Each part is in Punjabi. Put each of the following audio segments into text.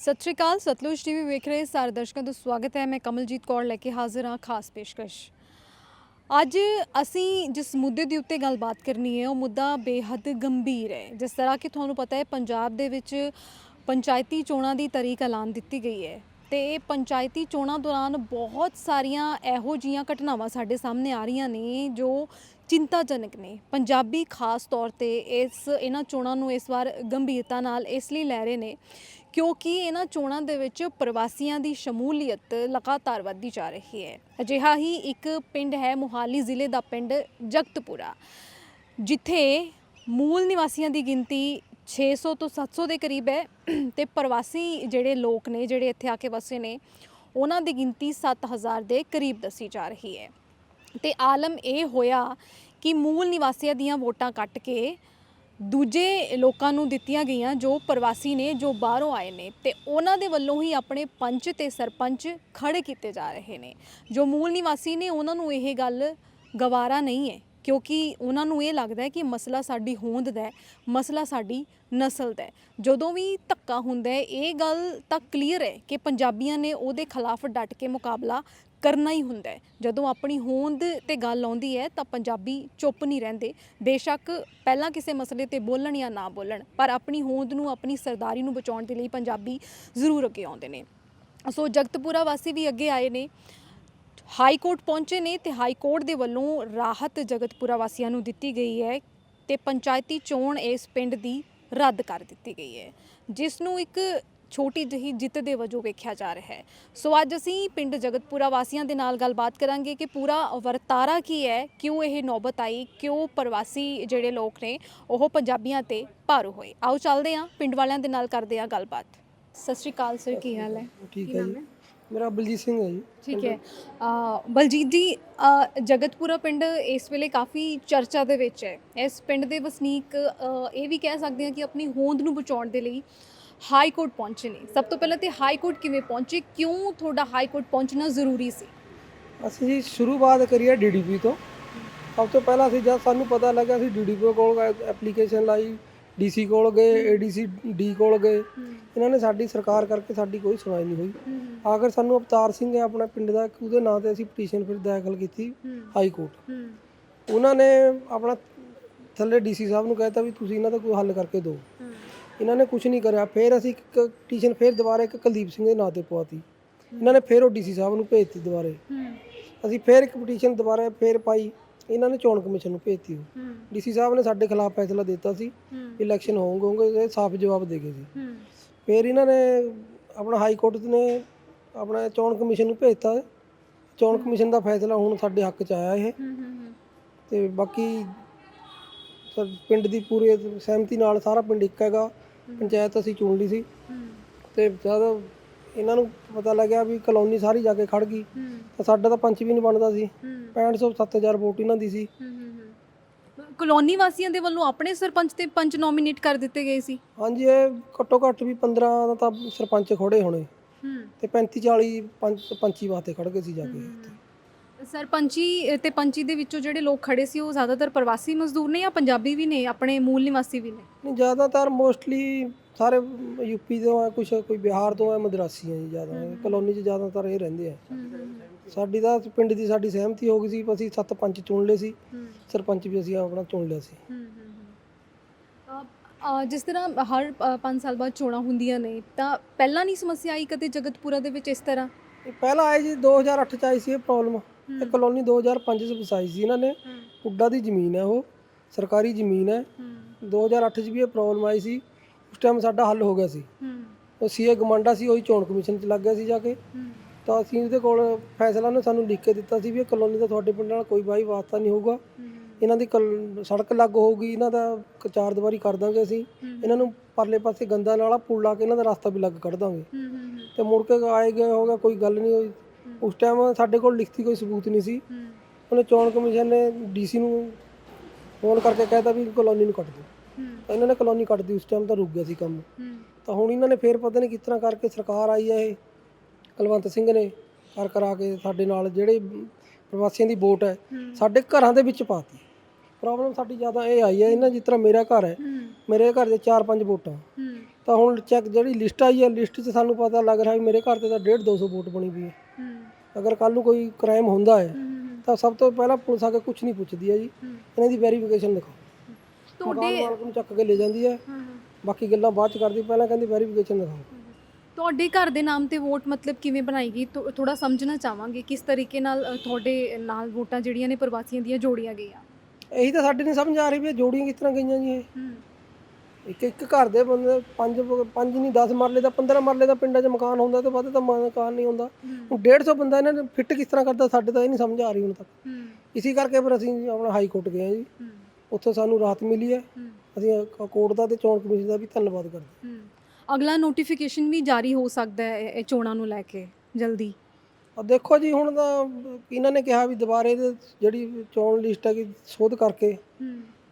ਸਤਿ ਸ਼੍ਰੀ ਅਕਾਲ, ਸਤਲੁਜ ਟੀਵੀ ਵੇਖ ਰਹੇ ਸਾਰੇ ਦਰਸ਼ਕਾਂ ਦਾ ਸਵਾਗਤ ਹੈ। ਮੈਂ ਕਮਲਜੀਤ ਕੌਰ ਲੈ ਕੇ ਹਾਜ਼ਰ ਹਾਂ ਖਾਸ ਪੇਸ਼ਕਸ਼। ਅੱਜ ਅਸੀਂ ਜਿਸ ਮੁੱਦੇ ਦੇ ਉੱਤੇ ਗੱਲਬਾਤ ਕਰਨੀ ਹੈ, ਉਹ ਮੁੱਦਾ ਬੇਹੱਦ ਗੰਭੀਰ ਹੈ। ਜਿਸ ਤਰ੍ਹਾਂ ਕਿ ਤੁਹਾਨੂੰ ਪਤਾ ਹੈ, ਪੰਜਾਬ ਦੇ ਵਿੱਚ ਪੰਚਾਇਤੀ ਚੋਣਾਂ ਦੀ ਤਾਰੀਖ ਐਲਾਨ ਦਿੱਤੀ ਗਈ ਹੈ ਤੇ ਪੰਚਾਇਤੀ ਚੋਣਾਂ ਦੌਰਾਨ ਬਹੁਤ ਸਾਰੀਆਂ ਇਹੋ ਜੀਆਂ ਘਟਨਾਵਾਂ ਸਾਡੇ ਸਾਹਮਣੇ ਆ ਰਹੀਆਂ ਨੇ, ਜੋ ਚਿੰਤਾਜਨਕ ਨੇ। ਪੰਜਾਬੀ ਖਾਸ ਤੌਰ ਤੇ ਇਸ, ਇਹਨਾਂ ਚੋਣਾਂ ਨੂੰ ਇਸ ਵਾਰ ਗੰਭੀਰਤਾ ਨਾਲ ਇਸ ਲਈ ਲੈ ਰਹੇ ਨੇ ਕਿਉਂਕਿ ਇਹਨਾਂ ਚੋਣਾਂ ਦੇ ਵਿੱਚ ਪ੍ਰਵਾਸੀਆਂ ਦੀ ਸ਼ਮੂਲੀਅਤ ਲਗਾਤਾਰ ਵੱਧਦੀ ਜਾ ਰਹੀ ਹੈ। ਅਜਿਹਾ ਹੀ ਇੱਕ ਪਿੰਡ ਹੈ, ਮੁਹਾਲੀ ਜ਼ਿਲ੍ਹੇ ਦਾ ਪਿੰਡ ਜਗਤਪੁਰਾ, ਜਿੱਥੇ ਮੂਲ ਨਿਵਾਸੀਆਂ ਦੀ ਗਿਣਤੀ 600 ਤੋਂ 700 ਦੇ ਕਰੀਬ ਹੈ ਤੇ ਪ੍ਰਵਾਸੀ ਜਿਹੜੇ ਲੋਕ ਨੇ, ਜਿਹੜੇ ਇੱਥੇ ਆ ਕੇ ਵਸੇ ਨੇ, ਉਹਨਾਂ ਦੀ ਗਿਣਤੀ 7000 ਦੇ ਕਰੀਬ ਦੱਸੀ ਜਾ ਰਹੀ ਹੈ। ਤੇ ਆਲਮ ਇਹ ਹੋਇਆ ਕਿ ਮੂਲ ਨਿਵਾਸੀਆਂ ਦੀਆਂ ਵੋਟਾਂ ਕੱਟ ਕੇ ਦੂਜੇ ਲੋਕਾਂ ਨੂੰ ਦਿੱਤੀਆਂ ਗਈਆਂ ਜੋ ਪ੍ਰਵਾਸੀ ਨੇ, ਜੋ ਬਾਹਰੋਂ ਆਏ ਨੇ ਤੇ ਉਹਨਾਂ ਦੇ ਵੱਲੋਂ ਹੀ ਆਪਣੇ ਪੰਚ ਤੇ ਸਰਪੰਚ ਖੜੇ ਕੀਤੇ ਜਾ ਰਹੇ ਨੇ। ਜੋ ਮੂਲ ਨਿਵਾਸੀ ਨੇ, ਉਹਨਾਂ ਨੂੰ ਇਹ ਗੱਲ ਗਵਾਰਾ ਨਹੀਂ ਹੈ, ਕਿਉਂਕਿ ਉਹਨਾਂ ਨੂੰ ਇਹ ਲੱਗਦਾ ਹੈ ਕਿ ਮਸਲਾ ਸਾਡੀ ਹੋਂਦ ਦਾ ਹੈ, ਮਸਲਾ ਸਾਡੀ ਨਸਲ ਦਾ ਹੈ। ਜਦੋਂ ਵੀ ਧੱਕਾ ਹੁੰਦਾ ਹੈ, ਇਹ ਗੱਲ ਤਾਂ ਕਲੀਅਰ ਹੈ ਕਿ ਪੰਜਾਬੀਆਂ ਨੇ ਉਹਦੇ ਖਿਲਾਫ ਡਟ ਕੇ ਮੁਕਾਬਲਾ ਕਰਨਾ ਹੀ ਹੁੰਦਾ ਹੈ। ਜਦੋਂ ਆਪਣੀ ਹੋਂਦ ਤੇ ਗੱਲ ਆਉਂਦੀ ਹੈ ਤਾਂ ਪੰਜਾਬੀ ਚੁੱਪ ਨਹੀਂ ਰਹਿੰਦੇ। ਬੇਸ਼ੱਕ ਪਹਿਲਾਂ ਕਿਸੇ ਮਸਲੇ ਤੇ ਬੋਲਣ ਜਾਂ ਨਾ ਬੋਲਣ, ਪਰ ਆਪਣੀ ਹੋਂਦ ਨੂੰ, ਆਪਣੀ ਸਰਦਾਰੀ ਨੂੰ ਬਚਾਉਣ ਦੇ ਲਈ ਪੰਜਾਬੀ ਜ਼ਰੂਰ ਅੱਗੇ ਆਉਂਦੇ ਨੇ। ਸੋ ਜਗਤਪੁਰਾ ਵਾਸੀ ਵੀ ਅੱਗੇ ਆਏ ਨੇ। ਹਾਈ ਕੋਰਟ ਪਹੁੰਚੇ ਨੇ ਤੇ ਹਾਈ ਕੋਰਟ ਦੇ ਵੱਲੋਂ ਰਾਹਤ ਜਗਤਪੁਰਾ ਵਾਸੀਆਂ ਨੂੰ ਦਿੱਤੀ ਗਈ ਹੈ ਤੇ ਪੰਚਾਇਤੀ ਚੋਣ ਇਸ ਪਿੰਡ ਦੀ ਰੱਦ ਕਰ ਦਿੱਤੀ ਗਈ ਹੈ। ਜਿਸ ਨੂੰ ਇੱਕ ਛੋਟੀ ਜਿਹੀ ਜਿੱਤ ਦੇ ਵਜੋਂ ਵੇਖਿਆ ਜਾ ਰਿਹਾ ਹੈ। ਸੋ ਅੱਜ ਅਸੀਂ ਪਿੰਡ ਜਗਤਪੁਰਾ ਵਾਸੀਆਂ ਦੇ ਨਾਲ ਗੱਲਬਾਤ ਕਰਾਂਗੇ ਕਿ ਪੂਰਾ ਵਰਤਾਰਾ ਕੀ ਹੈ ਕਿਉਂ ਇਹ ਨੌਬਤ ਆਈ ਕਿਉਂ ਪ੍ਰਵਾਸੀ ਜਿਹੜੇ ਲੋਕ ਨੇ ਉਹ ਪੰਜਾਬੀਆਂ ਤੇ ਭਾਰੂ ਹੋਏ। ਆਓ ਚੱਲਦੇ ਹਾਂ ਪਿੰਡ ਵਾਲਿਆਂ ਦੇ ਨਾਲ ਕਰਦੇ ਹਾਂ ਗੱਲਬਾਤ। ਸਤਿ ਸ਼੍ਰੀ ਅਕਾਲ ਸਰ ਕੀ ਹਾਲ ਹੈ? ਠੀਕ ਹੈ ਜੀ? ਮੇਰਾ ਬਲਜੀਤ ਸਿੰਘ ਹੈ ਜੀ। ਠੀਕ ਹੈ। ਅ, ਬਲਜੀਤ ਜੀ ਅ, ਜਗਤਪੁਰਾ ਪਿੰਡ ਇਸ ਵੇਲੇ ਕਾਫੀ ਚਰਚਾ ਦੇ ਵਿੱਚ ਹੈ। ਇਸ ਪਿੰਡ ਦੇ ਵਸਨੀਕ ਅ, ਇਹ ਵੀ ਕਹਿ ਸਕਦੇ ਹਾਂ ਕਿ ਆਪਣੀ ਹੋਂਦ ਨੂੰ ਬਚਾਉਣ ਦੇ ਲਈ ਹਾਈ ਕੋਰਟ ਪਹੁੰਚੇ ਨੇ। ਸਭ ਤੋਂ ਪਹਿਲਾਂ ਤੇ ਹਾਈ ਕੋਰਟ ਕਿਵੇਂ ਪਹੁੰਚੇ? ਕਿਉਂ ਤੁਹਾਡਾ ਹਾਈ ਕੋਰਟ ਪਹੁੰਚਣਾ ਜ਼ਰੂਰੀ ਸੀ? ਅਸੀਂ ਜੀ ਸ਼ੁਰੂਆਤ ਕਰੀਏ ਡੀਡੀਪੀ ਤੋਂ। ਸਭ ਤੋਂ ਪਹਿਲਾਂ ਅਸੀਂ ਜਦ ਸਾਨੂੰ ਪਤਾ ਲੱਗਾ ਅਸੀਂ ਡੀਡੀਪੀ ਕੋਲ ਐਪਲੀਕੇਸ਼ਨ ਲਾਈ ਡੀਸੀ ਕੋਲ ਗਏ ਏਡੀਸੀ ਡੀ ਕੋਲ ਗਏ। ਇਹਨਾਂ ਨੇ ਸਾਡੀ ਸਰਕਾਰ ਕਰਕੇ ਸਾਡੀ ਕੋਈ ਸੁਣਵਾਈ ਨਹੀਂ ਹੋਈ। ਆਖਰ ਸਾਨੂੰ ਅਵਤਾਰ ਸਿੰਘ ਹੈ ਆਪਣਾ ਪਿੰਡ ਦਾ ਉਹਦੇ ਨਾਂ ਤੇ ਅਸੀਂ ਪਟੀਸ਼ਨ ਫਿਰ ਦਾਖਲ ਕੀਤੀ ਹਾਈ ਕੋਰਟ। ਉਹਨਾਂ ਨੇ ਆਪਣਾ ਥੱਲੇ ਡੀਸੀ ਸਾਹਿਬ ਨੂੰ ਕਹਿਤਾ ਵੀ ਤੁਸੀਂ ਇਹਨਾਂ ਦਾ ਕੋਈ ਹੱਲ ਕਰਕੇ ਦਿਓ। ਇਹਨਾਂ ਨੇ ਕੁਝ ਨਹੀਂ ਕਰਿਆ, ਫਿਰ ਅਸੀਂ ਇੱਕ ਪਟੀਸ਼ਨ ਫਿਰ ਦੁਬਾਰਾ ਇੱਕ ਕੁਲਦੀਪ ਸਿੰਘ ਦੇ ਨਾਂ ਤੇ ਪਵਾਤੀ। ਇਹਨਾਂ ਨੇ ਫਿਰ ਉਹ ਡੀਸੀ ਸਾਹਿਬ ਨੂੰ ਭੇਜਤੀ ਦੁਬਾਰੇ। ਅਸੀਂ ਫਿਰ ਇੱਕ ਪਟੀਸ਼ਨ ਦੁਬਾਰਾ ਫਿਰ ਪਾਈ, ਇਹਨਾਂ ਨੇ ਚੋਣ ਕਮਿਸ਼ਨ ਨੂੰ ਭੇਜਤੀ ਉਹ। ਡੀਸੀ ਸਾਹਿਬ ਨੇ ਸਾਡੇ ਖਿਲਾਫ ਫੈਸਲਾ ਦਿੱਤਾ ਸੀ ਇਲੈਕਸ਼ਨ ਹੋਣਗੇ ਹੋਣਗੇ ਇਹ ਸਾਫ਼ ਜਵਾਬ ਦੇ ਗਏ ਸੀ। ਫਿਰ ਇਹਨਾਂ ਨੇ ਆਪਣਾ ਹਾਈ ਕੋਰਟ ਨੇ, ਆਪਣਾ ਚੋਣ ਕਮਿਸ਼ਨ ਨੂੰ ਭੇਜਤਾ ਚੋਣ ਕਮਿਸ਼ਨ ਦਾ ਫੈਸਲਾ ਹੁਣ ਸਾਡੇ ਹੱਕ 'ਚ ਆਇਆ ਇਹ। ਤੇ ਬਾਕੀ ਪਿੰਡ ਦੀ ਪੂਰੀ ਸਹਿਮਤੀ ਨਾਲ ਸਾਰਾ ਪਿੰਡ ਇੱਕ ਹੈਗਾ। ਪੰਚਾਇਤ ਅਸੀਂ ਚੁਣ ਲਈ ਸੀ। ਤੇ ਜਦ ਇਹਨਾਂ ਨੂੰ ਪਤਾ ਲੱਗਿਆ ਵੀ ਕਲੋਨੀ ਸਾਰੀ ਜਾ ਕੇ ਖੜ ਗਈ ਤਾਂ ਸਾਡਾ ਤਾਂ ਪੰਚ ਵੀ ਨਹੀਂ ਬਣਦਾ ਸੀ। 6500 7000 ਵੋਟ ਇਹਨਾਂ ਦੀ ਸੀ। ਕਲੋਨੀ ਵਾਸੀਆਂ ਦੇ ਵੱਲੋਂ ਆਪਣੇ ਸਰਪੰਚ ਤੇ ਪੰਚ ਨੋਮੀਨੇਟ ਕਰ ਦਿੱਤੇ ਗਏ ਸੀ। ਹਾਂਜੀ ਇਹ ਘੱਟੋ ਘੱਟ ਵੀ 15 ਦਾ ਤਾਂ ਸਰਪੰਚ ਖੜੇ ਹੋਣੇ। ਤੇ 35 40 ਪੰਚ ਪੰਚੀ ਵਾਸਤੇ ਖੜ ਗਏ ਸੀ ਜਾ ਕੇ। ਸਰਪੰਚੀ ਤੇ ਪੰਚੀ ਦੇ ਵਿੱਚੋਂ ਜਿਹੜੇ ਲੋਕ ਖੜੇ ਸੀ ਉਹ ਜ਼ਿਆਦਾਤਰ ਪ੍ਰਵਾਸੀ ਮਜ਼ਦੂਰ ਨੇ ਜਾਂ ਪੰਜਾਬੀ ਵੀ ਨੇ ਆਪਣੇ ਮੂਲ ਨਿਵਾਸੀ ਵੀ ਨੇ? ਨਹੀਂ ਜ਼ਿਆਦਾਤਰ ਮੋਸਟਲੀ ਸਾਰੇ ਯੂਪੀ ਤੋਂ ਆ ਕੁਛ ਕੋਈ ਬਿਹਾਰ ਤੋਂ ਆ ਮਦਰਾਸੀ ਆ ਜੀ ਜ਼ਿਆਦਾ। ਕਲੋਨੀ 'ਚ ਜ਼ਿਆਦਾਤਰ ਇਹ ਰਹਿੰਦੇ ਆ। ਸਾਡੀ ਤਾਂ ਪਿੰਡ ਦੀ ਸਾਡੀ ਸਹਿਮਤੀ ਹੋ ਗਈ ਸੀ ਅਸੀਂ ਸੱਤ ਪੰਚ ਚੁਣ ਲਏ ਸੀ। ਸਰਪੰਚ ਵੀ ਅਸੀਂ ਆਪਣਾ ਚੁਣ ਲਿਆ ਸੀ। ਜਿਸ ਤਰ੍ਹਾਂ ਹਰ 5 ਸਾਲ ਬਾਅਦ ਚੋਣਾਂ ਹੁੰਦੀਆਂ ਨੇ ਤਾਂ ਪਹਿਲਾਂ ਨਹੀਂ ਸਮੱਸਿਆ ਆਈ ਕਦੇ ਜਗਤਪੁਰਾ ਦੇ ਵਿੱਚ ਇਸ ਤਰ੍ਹਾਂ? ਪਹਿਲਾਂ ਆਏ ਜੀ 2008 ਚ ਆਈ ਸੀ ਇਹ ਪ੍ਰੋਬਲਮ ਇਹ ਕਲੋਨੀ 2005 ਚ ਵਸਾਈ ਸੀ ਇਹਨਾਂ ਨੇ। ਪੁੱਡਾ ਦੀ ਜ਼ਮੀਨ ਹੈ ਉਹ, ਸਰਕਾਰੀ ਜ਼ਮੀਨ ਹੈ। 2008 ਚ ਵੀ ਇਹ ਪ੍ਰੋਬਲਮ ਆਈ ਸੀ। ਉਸ ਟਾਈਮ ਸਾਡਾ ਹੱਲ ਹੋ ਗਿਆ ਸੀ। ਉਹ ਸੀਏ ਗਮਾਂਡਾ ਸੀ, ਉਹੀ ਚੋਣ ਕਮਿਸ਼ਨ ਚ ਲੱਗ ਗਿਆ ਸੀ ਜਾ ਕੇ। ਤਾਂ ਅਸੀਂ ਉਹਦੇ ਕੋਲ ਫੈਸਲਾ ਨੇ ਸਾਨੂੰ ਲਿਖ ਕੇ ਦਿੱਤਾ ਸੀ ਵੀ ਇਹ ਕਲੋਨੀ ਦਾ ਤੁਹਾਡੇ ਪਿੰਡ ਨਾਲ ਕੋਈ ਵਾਈ ਵਾਸਤਾ ਨਹੀਂ ਹੋਊਗਾ। ਇਹਨਾਂ ਦੀ ਕਲ- ਸੜਕ ਲੱਗ ਹੋਊਗੀ, ਇਹਨਾਂ ਦਾ ਕ- ਚਾਰ ਦੀਵਾਰੀ ਕਰ ਦਾਂਗੇ ਅਸੀਂ। ਇਹਨਾਂ ਨੂੰ ਪਰਲੇ ਪਾਸੇ ਗੰਦਾ ਨਾਲਾ ਪੁਲ ਲਾ ਕੇ ਇਹਨਾਂ ਦਾ ਰਸਤਾ ਵੀ ਲੱਗ ਕੱਢ ਦਾਂਗੇ। ਤੇ ਮੁੜ ਕੇ ਆਏ ਗਏ ਹੋ ਗਿਆ, ਕੋਈ ਗੱਲ ਨਹੀਂ ਹੋਈ। ਉਸ ਟਾਈਮ ਸਾਡੇ ਕੋਲ ਲਿਖਤੀ ਕੋਈ ਸਬੂਤ ਨਹੀਂ ਸੀ। ਉਹਨੇ ਚੋਣ ਕਮਿਸ਼ਨ ਨੇ ਡੀਸੀ ਨੂੰ ਫੋਨ ਕਰਕੇ ਕਹਿਤਾ ਵੀ ਕਲੋਨੀ ਨੂੰ ਕੱਟ ਦਿਓ। ਤਾਂ ਇਹਨਾਂ ਨੇ ਕਲੋਨੀ ਕੱਟ ਦਿੱਤੀ ਉਸ ਟਾਈਮ ਤਾਂ ਰੁਕ ਗਿਆ ਸੀ ਕੰਮ। ਤਾਂ ਹੁਣ ਇਹਨਾਂ ਨੇ ਫੇਰ ਪਤਾ ਨਹੀਂ ਕਿਸ ਤਰ੍ਹਾਂ ਕਰਕੇ ਸਰਕਾਰ ਆਈ ਹੈ ਇਹ। ਕੁਲਵੰਤ ਸਿੰਘ ਨੇ ਕਰ ਕਰਾ ਕੇ ਸਾਡੇ ਨਾਲ ਜਿਹੜੇ ਪ੍ਰਵਾਸੀਆਂ ਦੀ ਵੋਟ ਹੈ ਸਾਡੇ ਘਰਾਂ ਦੇ ਵਿੱਚ ਪਾਤੀ। ਪ੍ਰੋਬਲਮ ਸਾਡੀ ਜ਼ਿਆਦਾ ਇਹ ਆਈ ਹੈ ਇਹਨਾਂ ਜਿਸ ਤਰ੍ਹਾਂ ਮੇਰਾ ਘਰ ਹੈ ਮੇਰੇ ਘਰ ਦੇ 4-5 ਵੋਟਾਂ। ਤਾਂ ਹੁਣ ਚੈੱਕ ਜਿਹੜੀ ਲਿਸਟ ਆਈ ਹੈ ਲਿਸਟ 'ਚ ਸਾਨੂੰ ਪਤਾ ਲੱਗ ਰਿਹਾ ਵੀ ਮੇਰੇ ਘਰ ਤੇ ਤਾਂ 1.5 200 ਵੋਟ ਬਣੀ ਪਈ ਹੈ। ਅਗਰ ਕੱਲ ਨੂੰ ਕੋਈ ਕ੍ਰਾਈਮ ਹੁੰਦਾ ਹੈ ਤਾਂ ਸਭ ਤੋਂ ਪਹਿਲਾਂ ਪੁਲਿਸ ਆ ਕੇ ਕੁਝ ਨਹੀਂ ਪੁੱਛਦੀ ਹੈ ਜੀ। ਇਹਨਾਂ ਦੀ ਵੈਰੀਫਿਕੇਸ਼ਨ ਦਿਖਾਓ ਤੁਹਾਡੇ ਨੂੰ ਚੱਕ ਕੇ ਲੈ ਜਾਂਦੀ ਹੈ। ਬਾਕੀ ਗੱਲਾਂ ਬਾਅਦ ਚ ਕਰਦੀ ਪਹਿਲਾਂ ਕਹਿੰਦੀ ਵੈਰੀਫਿਕੇਸ਼ਨ ਦਿਖਾਓ ਤੁਹਾਡੇ ਘਰ ਦੇ ਨਾਮ ਤੇ ਵੋਟ ਮਤਲਬ ਕਿਵੇਂ ਬਣਾਈ ਗਈ? ਥੋੜਾ ਸਮਝਣਾ ਚਾਹਾਂਗੇ ਕਿਸ ਤਰੀਕੇ ਨਾਲ ਤੁਹਾਡੇ ਨਾਲ ਵੋਟਾਂ ਜਿਹੜੀਆਂ ਨੇ ਪ੍ਰਵਾਸੀਆਂ ਦੀਆਂ ਜੋੜੀਆਂ ਗਈਆਂ? ਇਹੀ ਤਾਂ ਸਾਡੇ ਨਹੀਂ ਸਮਝ ਆ ਰਹੀ ਵੀ ਜੋੜੀਆਂ ਕਿਸ ਤਰ੍ਹਾਂ ਗਈਆਂ ਜੀ ਇਹ। ਹੂੰ। ਇੱਕ ਇੱਕ ਘਰ ਦੇ ਬੰਦੇ ਪੰਜ ਪੰਜ ਨਹੀਂ 10 ਮਰਲੇ ਦਾ 15 ਮਰਲੇ ਦਾ ਪਿੰਡਾਂ 'ਚ ਮਕਾਨ ਹੁੰਦਾ ਤੇ ਵੱਧ ਤਾਂ ਮਕਾਨ ਨਹੀਂ ਹੁੰਦਾ। ਹੁਣ 150 ਬੰਦਾ ਇਹਨਾਂ ਨੇ ਫਿੱਟ ਕਿਸ ਤਰ੍ਹਾਂ ਕਰਦਾ ਸਾਡੇ ਤਾਂ ਇਹ ਨਹੀਂ ਸਮਝ ਆ ਰਹੀ ਹੁਣ ਤੱਕ। ਇਸੇ ਕਰਕੇ ਫਿਰ ਅਸੀਂ ਆਪਣਾ ਹਾਈ ਕੋਰਟ ਗਏ ਹਾਂ ਜੀ। ਉੱਥੇ ਸਾਨੂੰ ਰਾਹਤ ਮਿਲੀ ਹੈ। ਅਸੀਂ ਕੋਰਟ ਦਾ ਤੇ ਚੋਣ ਕਮਿਸ਼ਨ ਦਾ ਵੀ ਧੰਨਵਾਦ ਕਰਦੇ ਹੂੰ। ਅਗਲਾ ਨੋਟੀਫਿਕੇਸ਼ਨ ਵੀ ਜਾਰੀ ਹੋ ਸਕਦਾ ਹੈ ਇਹ ਚੋਣਾਂ ਨੂੰ ਲੈ ਕੇ ਜਲਦੀ। ਆ ਦੇਖੋ ਜੀ ਹੁਣ ਤਾਂ ਇਹਨਾਂ ਨੇ ਕਿਹਾ ਵੀ ਦੁਬਾਰੇ ਜਿਹੜੀ ਚੋਣ ਲਿਸਟ ਹੈ ਕਿ ਸੋਧ ਕਰਕੇ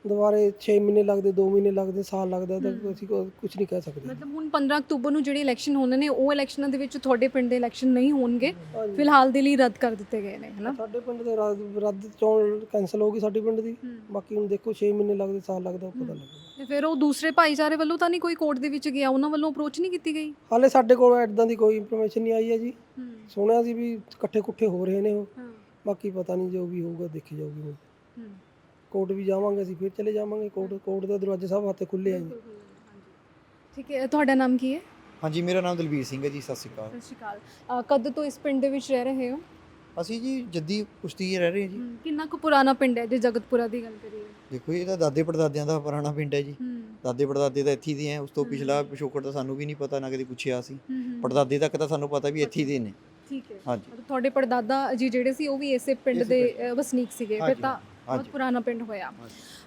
ਦੁਬਾਰੇ 6 ਮਹੀਨੇ ਲੱਗਦੇ 2 ਮਹੀਨੇ ਲੱਗਦੇ ਸਾਲ ਲੱਗਦਾ ਤਾਂ ਅਸੀਂ ਕੁਝ ਨਹੀਂ ਕਹਿ ਸਕਦੇ। ਮਤਲਬ ਹੁਣ 15 ਅਕਤੂਬਰ ਨੂੰ ਜਿਹੜੇ ਇਲੈਕਸ਼ਨ ਹੋਣੇ ਨੇ ਉਹ ਇਲੈਕਸ਼ਨਾਂ ਦੇ ਵਿੱਚ ਤੁਹਾਡੇ ਪਿੰਡ ਦੇ ਇਲੈਕਸ਼ਨ ਨਹੀਂ ਹੋਣਗੇ। ਫਿਲਹਾਲ ਦੇ ਲਈ ਰੱਦ ਕਰ ਦਿੱਤੇ ਗਏ ਨੇ ਹੈਨਾ? ਸਾਡੇ ਪਿੰਡ ਦੇ ਰੱਦ ਰੱਦ ਚੋਣ ਕੈਨਸਲ ਹੋ ਗਈ ਸਾਡੀ ਪਿੰਡ ਦੀ। ਬਾਕੀ ਹੁਣ ਦੇਖੋ 6 ਮਹੀਨੇ ਲੱਗਦੇ ਸਾਲ ਲੱਗਦਾ ਉਹ ਪਤਾ ਲੱਗੇਗਾ ਤੇ ਫਿਰ ਉਹ ਦੂਸਰੇ ਭਾਈਚਾਰੇ ਵੱਲੋਂ ਤਾਂ ਨਹੀਂ ਕੋਈ ਕੋਰਟ ਦੇ ਵਿੱਚ ਗਿਆ ਉਹਨਾਂ ਵੱਲੋਂ ਅਪਰੋਚ ਨਹੀਂ ਕੀਤੀ ਗਈ? ਹਾਲੇ ਸਾਡੇ ਕੋਲ ਐਦਾਂ ਦੀ ਕੋਈ ਇਨਫੋਰਮੇਸ਼ਨ ਨਹੀਂ ਆਈ ਹੈ ਜੀ। ਸੁਣਿਆ ਸੀ ਵੀ ਇਕੱਠੇ ਕੁੱਠੇ ਹੋ ਰਹੇ ਨੇ ਉਹ। ਹਾਂ। ਬਾਕੀ ਪਤਾ ਨਹੀਂ ਜੋ ਵੀ ਹੋਊਗਾ ਦੇਖੀ ਜਾਊਗੀ ਹੁਣ। ਹੂੰ। ਕੋਰਟ ਵੀ ਜਾਵਾਂਗੇ ਅਸੀਂ ਫਿਰ ਚਲੇ ਜਾਵਾਂਗੇ ਕੋਰਟ ਕੋਰਟ ਦੇ ਦਰਵਾਜ਼ੇ ਸਭ ਹੱਥੇ ਖੁੱਲੇ ਆ ਜੀ। ਠੀਕ ਹੈ ਤੁਹਾਡਾ ਨਾਮ ਕੀ ਹੈ? ਹਾਂਜੀ ਮੇਰਾ ਨਾਮ ਦਲਬੀਰ ਸਿੰਘ ਹੈ ਜੀ ਸਤਿ ਸ਼੍ਰੀ ਅਕਾਲ। ਸਤਿ ਸ਼੍ਰੀ ਅਕਾਲ। ਅ, ਕਦ ਤੋਂ ਇਸ ਪਿੰਡ ਦੇ ਵਿੱਚ ਰਹਿ ਰਹੇ ਹੋ? ਅਸੀਂ ਜੀ ਜੱਦੀ ਕੁਸ਼ਤੀ ਰਹਿ ਰਹੇ ਹਾਂ ਜੀ। ਕਿੰਨਾ ਕੁ ਪੁਰਾਣਾ ਪਿੰਡ ਹੈ ਜੇ ਜਗਤਪੁਰਾ ਦੀ ਗੱਲ ਕਰੀਏ? ਦੇਖੋ ਇਹ ਤਾਂ ਦਾਦੇ ਪੜਦਾਦਿਆਂ ਦਾ ਪੁਰਾਣਾ ਪਿੰਡ ਹੈ ਜੀ। ਹੂੰ। ਦਾਦੇ ਪੜਦਾਦੇ ਤਾਂ ਇੱਥੇ ਹੀ ਦੇ ਆ ਉਸ ਤੋਂ ਪਿਛਲਾ ਪਿਛੋਕੜ ਤਾਂ ਸਾਨੂੰ ਵੀ ਨਹੀਂ ਪਤਾ ਨਾ ਕਦੇ ਪੁੱਛਿਆ ਸੀ ਹੂੰ, ਹੂੰ ਪੜਦਾਦੇ ਤੱਕ ਤਾਂ ਸਾਨੂੰ ਪਤਾ ਵੀ ਇੱਥੇ ਹੀ ਦੇ ਨੇ। ਠੀਕ ਹੈ। ਹਾਂਜੀ। ਮਤਲਬ ਤੁਹਾਡੇ ਪੜਦਾਦਾ ਜੀ ਜਿਹੜੇ ਸੀ ਉਹ ਵੀ ਇਸੇ ਪਿੰਡ ਇਸੇ ਦੇ ਅ, ਵਸਨੀਕ ਸੀਗੇ ਫਿਰ ਹਾਂਜੀ, ਤਾਂ ਬਹੁਤ। ਪੁਰਾਣਾ ਪਿੰਡ ਹੋਇਆ।